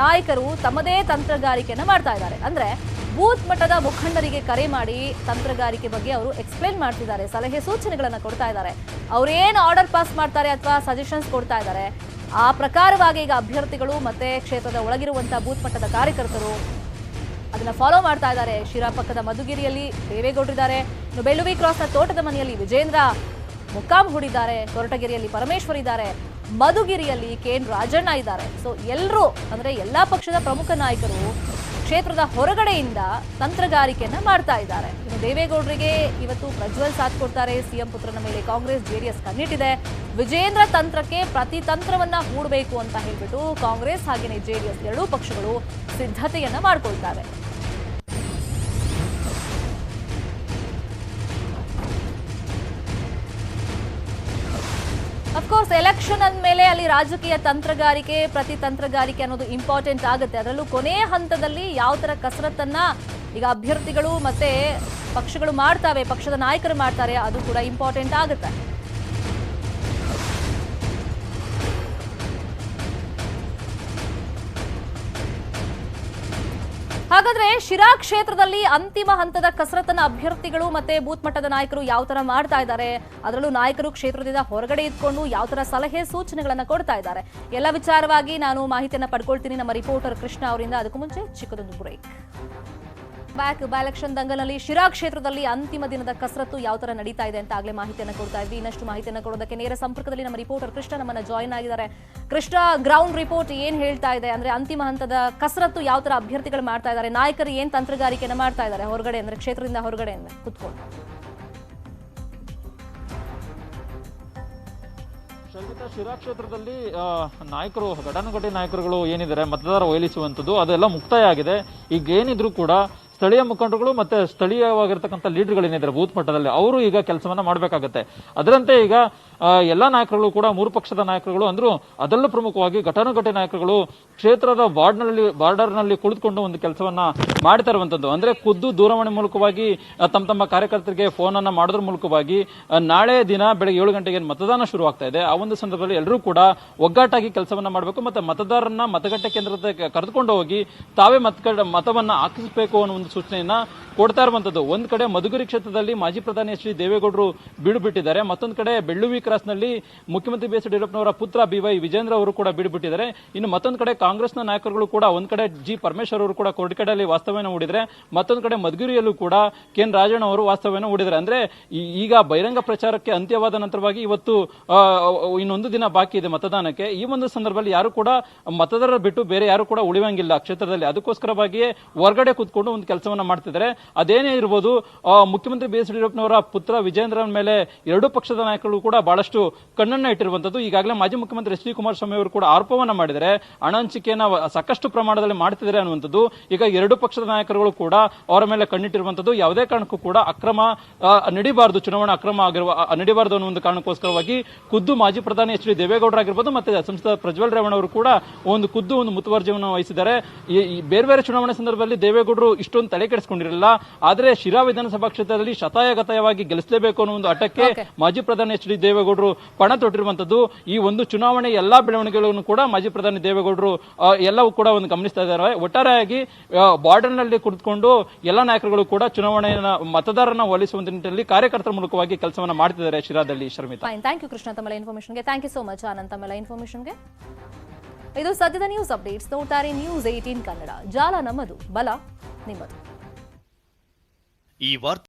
ನಾಯಕರು ತಮ್ಮದೇ ತಂತ್ರಗಾರಿಕೆಯನ್ನು ಮಾಡ್ತಾ ಇದ್ದಾರೆ. ಅಂದ್ರೆ ಬೂತ್ ಮಟ್ಟದ ಮುಖಂಡರಿಗೆ ಕರೆ ಮಾಡಿ ತಂತ್ರಗಾರಿಕೆ ಬಗ್ಗೆ ಅವರು ಎಕ್ಸ್ಪ್ಲೇನ್ ಮಾಡ್ತಿದ್ದಾರೆ. ಸಲಹೆ ಸೂಚನೆಗಳನ್ನು ಕೊಡ್ತಾ ಇದ್ದಾರೆ. ಅವರೇನು ಆರ್ಡರ್ ಪಾಸ್ ಮಾಡ್ತಾರೆ ಅಥವಾ ಸಜೆಷನ್ಸ್ ಕೊಡ್ತಾ ಇದ್ದಾರೆ? ಆ ಪ್ರಕಾರವಾಗಿ ಈಗ ಅಭ್ಯರ್ಥಿಗಳು ಮತ್ತೆ ಕ್ಷೇತ್ರದ ಒಳಗಿರುವಂತಹ ಬೂತ್ ಮಟ್ಟದ ಕಾರ್ಯಕರ್ತರು ಅದನ್ನ ಫಾಲೋ ಮಾಡ್ತಾ ಇದ್ದಾರೆ. ಶಿರಾ ಪಕ್ಕದ ಮಧುಗಿರಿಯಲ್ಲಿ ದೇವೇಗೌಡರಿದ್ದಾರೆ. ಇನ್ನು ಬೆಳ್ಳುವಿ ಕ್ರಾಸ್ನ ತೋಟದ ಮನೆಯಲ್ಲಿ ವಿಜೇಂದ್ರ ಮುಕ್ಕಾಂ ಹೂಡಿದ್ದಾರೆ. ಕೊರಟಗಿರಿಯಲ್ಲಿ ಪರಮೇಶ್ವರ್ ಇದ್ದಾರೆ. ಮಧುಗಿರಿಯಲ್ಲಿ ಕೆ ಎನ್ ರಾಜಣ್ಣ ಇದ್ದಾರೆ. ಸೊ ಎಲ್ಲರೂ ಅಂದ್ರೆ ಎಲ್ಲಾ ಪಕ್ಷದ ಪ್ರಮುಖ ನಾಯಕರು ಕ್ಷೇತ್ರದ ಹೊರಗಡೆಯಿಂದ ತಂತ್ರಗಾರಿಕೆಯನ್ನ ಮಾಡ್ತಾ ಇದ್ದಾರೆ. ದೇವೇಗೌಡರಿಗೆ ಇವತ್ತು ಪ್ರಜ್ವಲ್ ಸಾಥ್ ಕೊಡ್ತಾರೆ. ಸಿಎಂ ಪುತ್ರನ ಮೇಲೆ ಕಾಂಗ್ರೆಸ್ ಜೆಡಿಎಸ್ ಕಣ್ಣಿಟ್ಟಿದೆ. ವಿಜೇಂದ್ರ ತಂತ್ರಕ್ಕೆ ಪ್ರತಿ ತಂತ್ರವನ್ನ ಹೂಡಬೇಕು ಅಂತ ಹೇಳ್ಬಿಟ್ಟು ಕಾಂಗ್ರೆಸ್ ಹಾಗೆಯೇ ಜೆಡಿಎಸ್ ಎರಡೂ ಪಕ್ಷಗಳು ಸಿದ್ಧತೆಯನ್ನ ಮಾಡಿಕೊಳ್ತಾರೆ ಅಫ್ಕೋರ್ಸ್ ಎಲೆಕ್ಷನ್ ಅಂದಮೇಲೆ ಅಲ್ಲಿ ರಾಜಕೀಯ ತಂತ್ರಗಾರಿಕೆ, ಪ್ರತಿ ತಂತ್ರಗಾರಿಕೆ ಅನ್ನೋದು ಇಂಪಾರ್ಟೆಂಟ್ ಆಗುತ್ತೆ. ಅದರಲ್ಲೂ ಕೊನೆಯ ಹಂತದಲ್ಲಿ ಯಾವ ಥರ ಕಸರತ್ತನ್ನ ಈಗ ಅಭ್ಯರ್ಥಿಗಳು ಮತ್ತೆ ಪಕ್ಷಗಳು ಮಾಡ್ತಾವೆ, ಪಕ್ಷದ ನಾಯಕರು ಮಾಡ್ತಾರೆ, ಅದು ಕೂಡ ಇಂಪಾರ್ಟೆಂಟ್ ಆಗುತ್ತೆ. ಹಾಗಾದ್ರೆ ಶಿರಾ ಕ್ಷೇತ್ರದಲ್ಲಿ ಅಂತಿಮ ಹಂತದ ಕಸರತ್ತನ ಅಭ್ಯರ್ಥಿಗಳು ಮತ್ತೆ ಬೂತ್ ಮಟ್ಟದ ನಾಯಕರು ಯಾವ ತರ ಮಾಡ್ತಾ ಇದ್ದಾರೆ, ಅದರಲ್ಲೂ ನಾಯಕರು ಕ್ಷೇತ್ರದಿಂದ ಹೊರಗಡೆ ಇದ್ಕೊಂಡು ಯಾವ ತರ ಸಲಹೆ ಸೂಚನೆಗಳನ್ನ ಕೊಡ್ತಾ ಇದ್ದಾರೆ. ಎಲ್ಲ ವಿಚಾರವಾಗಿ ನಾನು ಮಾಹಿತಿಯನ್ನ ಪಡ್ಕೊಳ್ತೀನಿ ನಮ್ಮ ರಿಪೋರ್ಟರ್ ಕೃಷ್ಣ ಅವರಿಂದ, ಅದಕ್ಕೂ ಮುಂಚೆ ಚಿಕ್ಕದೊಂದು ಬ್ರೇಕ್. ಬ್ಯಾಕ್ ಎಲೆಕ್ಷನ್ ದಂಗಲಲ್ಲಿ ಶಿರಾ ಕ್ಷೇತ್ರದಲ್ಲಿ ಅಂತಿಮ ದಿನದ ಕಸರತ್ತು ಯಾವ ತರ ನಡೀತಾ ಇದೆ ಅಂತ ಆಗ್ಲೇ ಮಾಹಿತಿಯನ್ನು ಕೊಡ್ತಾ ಇದ್ವಿ. ಇನ್ನಷ್ಟು ಮಾಹಿತಿಯನ್ನು ಕೊಡೋದಕ್ಕೆ ನೇರ ಸಂಪರ್ಕದಲ್ಲಿ ನಮ್ಮ ರಿಪೋರ್ಟರ್ ಕೃಷ್ಣ ನಮ್ಮನ್ನ ಜಾಯಿನ್ ಆಗಿದ್ದಾರೆ. ಕೃಷ್ಣ ಗ್ರೌಂಡ್ ರಿಪೋರ್ಟ್ ಏನ್ ಹೇಳ್ತಾ ಇದೆ? ಅಂದ್ರೆ ಅಂತಿಮ ಹಂತದ ಕಸರತ್ತು ಯಾವ ತರ ಅಭ್ಯರ್ಥಿಗಳು ಮಾಡ್ತಾ ಇದ್ದಾರೆ? ನಾಯಕರು ಏನ್ ತಂತ್ರಗಾರಿಕೆಯನ್ನು ಮಾಡ್ತಾ ಇದ್ದಾರೆ? ಹೊರಗಡೆ ಅಂದ್ರೆ ಕ್ಷೇತ್ರದಿಂದ ಹೊರಗಡೆಯಿಂದ ಕುತ್ಕೊಂಡು. ಸಂಗೀತ ಶಿರಾ ಕ್ಷೇತ್ರದಲ್ಲಿ ನಾಯಕರು ಘಟಾನುಘಟಿ ನಾಯಕರುಗಳು ಏನಿದ್ದಾರೆ, ಮತದಾರ ಒಯ್ಲಿಸುವಂಥದ್ದು ಅದೆಲ್ಲ ಮುಕ್ತಾಯ ಆಗಿದೆ. ಈಗ ಏನಿದ್ರು ಕೂಡ ಸ್ಥಳೀಯ ಮುಖಂಡರುಗಳು ಮತ್ತೆ ಸ್ಥಳೀಯವಾಗಿರ್ತಕ್ಕಂಥ ಏನಿದ್ದಾರೆ ಬೂತ್ ಮಟ್ಟದಲ್ಲಿ, ಅವರು ಈಗ ಕೆಲಸವನ್ನ ಮಾಡಬೇಕಾಗುತ್ತೆ. ಅದರಂತೆ ಈಗ ಎಲ್ಲಾ ನಾಯಕರುಗಳು ಕೂಡ, ಮೂರು ಪಕ್ಷದ ನಾಯಕರುಗಳು ಅಂದ್ರು, ಅದರಲ್ಲೂ ಪ್ರಮುಖವಾಗಿ ಘಟಾನುಘಟಿ ನಾಯಕರುಗಳು ಕ್ಷೇತ್ರದ ವಾರ್ಡ್ನಲ್ಲಿ ಬಾರ್ಡರ್ನಲ್ಲಿ ಕುಳಿತುಕೊಂಡು ಒಂದು ಕೆಲಸವನ್ನ ಮಾಡ್ತಾ ಇರುವಂತದ್ದು ಅಂದ್ರೆ ಖುದ್ದು ದೂರವಾಣಿ ಮೂಲಕವಾಗಿ ತಮ್ಮ ತಮ್ಮ ಕಾರ್ಯಕರ್ತರಿಗೆ ಫೋನ್ ಅನ್ನ ಮಾಡೋದ್ರ ಮೂಲಕವಾಗಿ ನಾಳೆ ದಿನ ಬೆಳಗ್ಗೆ ಏಳು ಗಂಟೆಗೆ ಮತದಾನ ಶುರು ಆಗ್ತಾ ಇದೆ. ಆ ಒಂದು ಸಂದರ್ಭದಲ್ಲಿ ಎಲ್ಲರೂ ಕೂಡ ಒಗ್ಗಟ್ಟಾಗಿ ಕೆಲಸವನ್ನ ಮಾಡಬೇಕು. ಮತ್ತೆ ಮತದಾರರನ್ನ ಮತಗಟ್ಟೆ ಕೇಂದ್ರದ ಕರೆದುಕೊಂಡು ಹೋಗಿ ತಾವೇ ಮತ ಮತವನ್ನ ಹಾಕಿಸಬೇಕು ಅನ್ನೋ ಒಂದು ಸೂಚನೆಯನ್ನ ಕೊಡ್ತಾ ಇರುವಂಥದ್ದು ಒಂದು ಕಡೆ ಮಧುಗಿರಿ ಕ್ಷೇತ್ರದಲ್ಲಿ ಮಾಜಿ ಪ್ರಧಾನಿ ಎಚ್ ಡಿ ದೇವೇಗೌಡರು ಬಿಡುಬಿಟ್ಟಿದ್ದಾರೆ. ಮತ್ತೊಂದು ಕಡೆ ಬೆಳ್ಳುವಿ ಕ್ರಾಸ್ನಲ್ಲಿ ಮುಖ್ಯಮಂತ್ರಿ ಬಿ ಎಸ್ ಯಡಿಯೂರಪ್ಪನವರ ಪುತ್ರ ಬಿ ವೈ ವಿಜೇಂದ್ರ ಅವರು ಕೂಡ ಬಿಡುಬಿಟ್ಟಿದ್ದಾರೆ. ಇನ್ನು ಮತ್ತೊಂದು ಕಡೆ ಕಾಂಗ್ರೆಸ್ನ ನಾಯಕರುಗಳು ಕೂಡ ಒಂದು ಕಡೆ ಜಿ ಪರಮೇಶ್ವರ್ ಅವರು ಕೂಡ ಕೊರಟಕಡೆಯಲ್ಲಿ ವಾಸ್ತವ್ಯನ ಹೂಡಿದರೆ, ಮತ್ತೊಂದು ಕಡೆ ಮಧುಗಿರಿಯಲ್ಲೂ ಕೂಡ ಕೆ ಎನ್ ರಾಜಣ್ಣ ಅವರು ವಾಸ್ತವ್ಯನ ಹೂಡಿದ್ದಾರೆ. ಅಂದ್ರೆ ಈಗ ಬಹಿರಂಗ ಪ್ರಚಾರಕ್ಕೆ ಅಂತ್ಯವಾದ ನಂತರವಾಗಿ ಇವತ್ತು ಇನ್ನೊಂದು ದಿನ ಬಾಕಿ ಇದೆ ಮತದಾನಕ್ಕೆ. ಈ ಒಂದು ಸಂದರ್ಭದಲ್ಲಿ ಯಾರು ಕೂಡ ಮತದಾರರ ಬಿಟ್ಟು ಬೇರೆ ಯಾರು ಕೂಡ ಉಳಿವಂಗಿಲ್ಲ ಕ್ಷೇತ್ರದಲ್ಲಿ. ಅದಕ್ಕೋಸ್ಕರವಾಗಿಯೇ ಹೊರಗಡೆ ಕೂತ್ಕೊಂಡು ಒಂದು ಕೆಲಸವನ್ನ ಮಾಡ್ತಿದ್ದಾರೆ. ಅದೇನೇ ಇರ್ಬೋದು ಮುಖ್ಯಮಂತ್ರಿ ಬಿ ಎಸ್ ಯಡಿಯೂರಪ್ಪನವರ ಪುತ್ರ ವಿಜೇಂದ್ರನ ಮೇಲೆ ಎರಡೂ ಪಕ್ಷದ ನಾಯಕರು ಕೂಡ ಬಹಳಷ್ಟು ಕಣ್ಣನ್ನ ಇಟ್ಟಿರುವಂತದ್ದು ಈಗಾಗಲೇ ಮಾಜಿ ಮುಖ್ಯಮಂತ್ರಿ ಎಚ್ ಡಿ ಕುಮಾರಸ್ವಾಮಿ ಅವರು ಕೂಡ ಆರೋಪವನ್ನ ಮಾಡಿದರೆ ಹಣ ಹಂಚಿಕೆಯನ್ನ ಸಾಕಷ್ಟು ಪ್ರಮಾಣದಲ್ಲಿ ಮಾಡ್ತಿದ್ದಾರೆ ಅನ್ನುವಂಥದ್ದು. ಈಗ ಎರಡು ಪಕ್ಷದ ನಾಯಕರುಗಳು ಕೂಡ ಅವರ ಮೇಲೆ ಕಣ್ಣಿಟ್ಟಿರುವಂತದ್ದು ಯಾವುದೇ ಕಾರಣಕ್ಕೂ ಕೂಡ ಅಕ್ರಮ ನಡಿಬಾರದು, ಚುನಾವಣಾ ಅಕ್ರಮ ಆಗಿರುವ ನಡಿಬಾರದು ಅನ್ನೋ ಒಂದು ಕಾರಣಕ್ಕೋಸ್ಕರವಾಗಿ ಖುದ್ದು ಮಾಜಿ ಪ್ರಧಾನಿ ಎಚ್ ಡಿ ದೇವೇಗೌಡರ ಆಗಿರ್ಬೋದು, ಮತ್ತೆ ಸಂಸದ ಪ್ರಜ್ವಲ್ ರೇವಣ್ಣ ಅವರು ಕೂಡ ಒಂದು ಖುದ್ದು ಒಂದು ಮುತುವರ್ಜಿಯನ್ನು ವಹಿಸಿದ್ದಾರೆ. ಬೇರೆ ಬೇರೆ ಚುನಾವಣೆ ಸಂದರ್ಭದಲ್ಲಿ ದೇವೇಗೌಡರು ಇಷ್ಟೊಂದು ತಲೆ ಕೆಡಿಸಿಕೊಂಡಿರಲಿಲ್ಲ. ಆದರೆ ಶಿರಾ ವಿಧಾನಸಭಾ ಕ್ಷೇತ್ರದಲ್ಲಿ ಶತಾಯಗತಾಯವಾಗಿ ಗೆಲ್ಲಿಸಲೇಬೇಕು ಅನ್ನೋ ಒಂದು ಹಠಕ್ಕೆ. ಮಾಜಿ ಪ್ರಧಾನಿ ಎಚ್ ಡಿ ದೇವೇಗೌಡರು ಪಣ ತೊಟ್ಟಿರುವಂತದ್ದು. ಈ ಒಂದು ಚುನಾವಣೆ ಎಲ್ಲಾ ಬೆಳವಣಿಗೆಗಳನ್ನು ಕೂಡ ಮಾಜಿ ಪ್ರಧಾನಿ ದೇವೇಗೌಡರು ಎಲ್ಲವೂ ಕೂಡ ಒಂದು ಗಮನಿಸ್ತಾ ಇದ್ದಾರೆ. ಒಟ್ಟಾರೆಯಾಗಿ ಬಾರ್ಡರ್ನಲ್ಲಿ ಕುಳಿತುಕೊಂಡು ಎಲ್ಲ ನಾಯಕರುಗಳು ಕೂಡ ಚುನಾವಣೆಯ ಮತದಾರನ ಒಲಿಸುವ ನಿಟ್ಟಿನಲ್ಲಿ ಕಾರ್ಯಕರ್ತರ ಮೂಲಕವಾಗಿ ಕೆಲಸವನ್ನು ಮಾಡ್ತಿದ್ದಾರೆ ಶಿರಾದಲ್ಲಿ ಶರ್ಮಿತಾ. ಥ್ಯಾಂಕ್ ಯು ಕೃಷ್ಣ ತಮ್ಮ ಇನ್ಫಾರ್ಮೇಷನ್ಗೆ thank you so much Anand ತಮ್ಮೆಲ್ಲ ಇನ್ಫಾರ್ಮೇಷನ್ಗೆ ಇದು ಸದ್ಯದ ನ್ಯೂಸ್ ಅಪ್ಡೇಟ್ಸ್ ನೋಡ್ತಾರೆ ನ್ಯೂಸ್ ಏಟೀನ್ ಕನ್ನಡ. ಜಾಲ ನಮ್ಮದು ಬಲ ನಿಮ್ಮದು. ಈ ವಾರ್ತೆ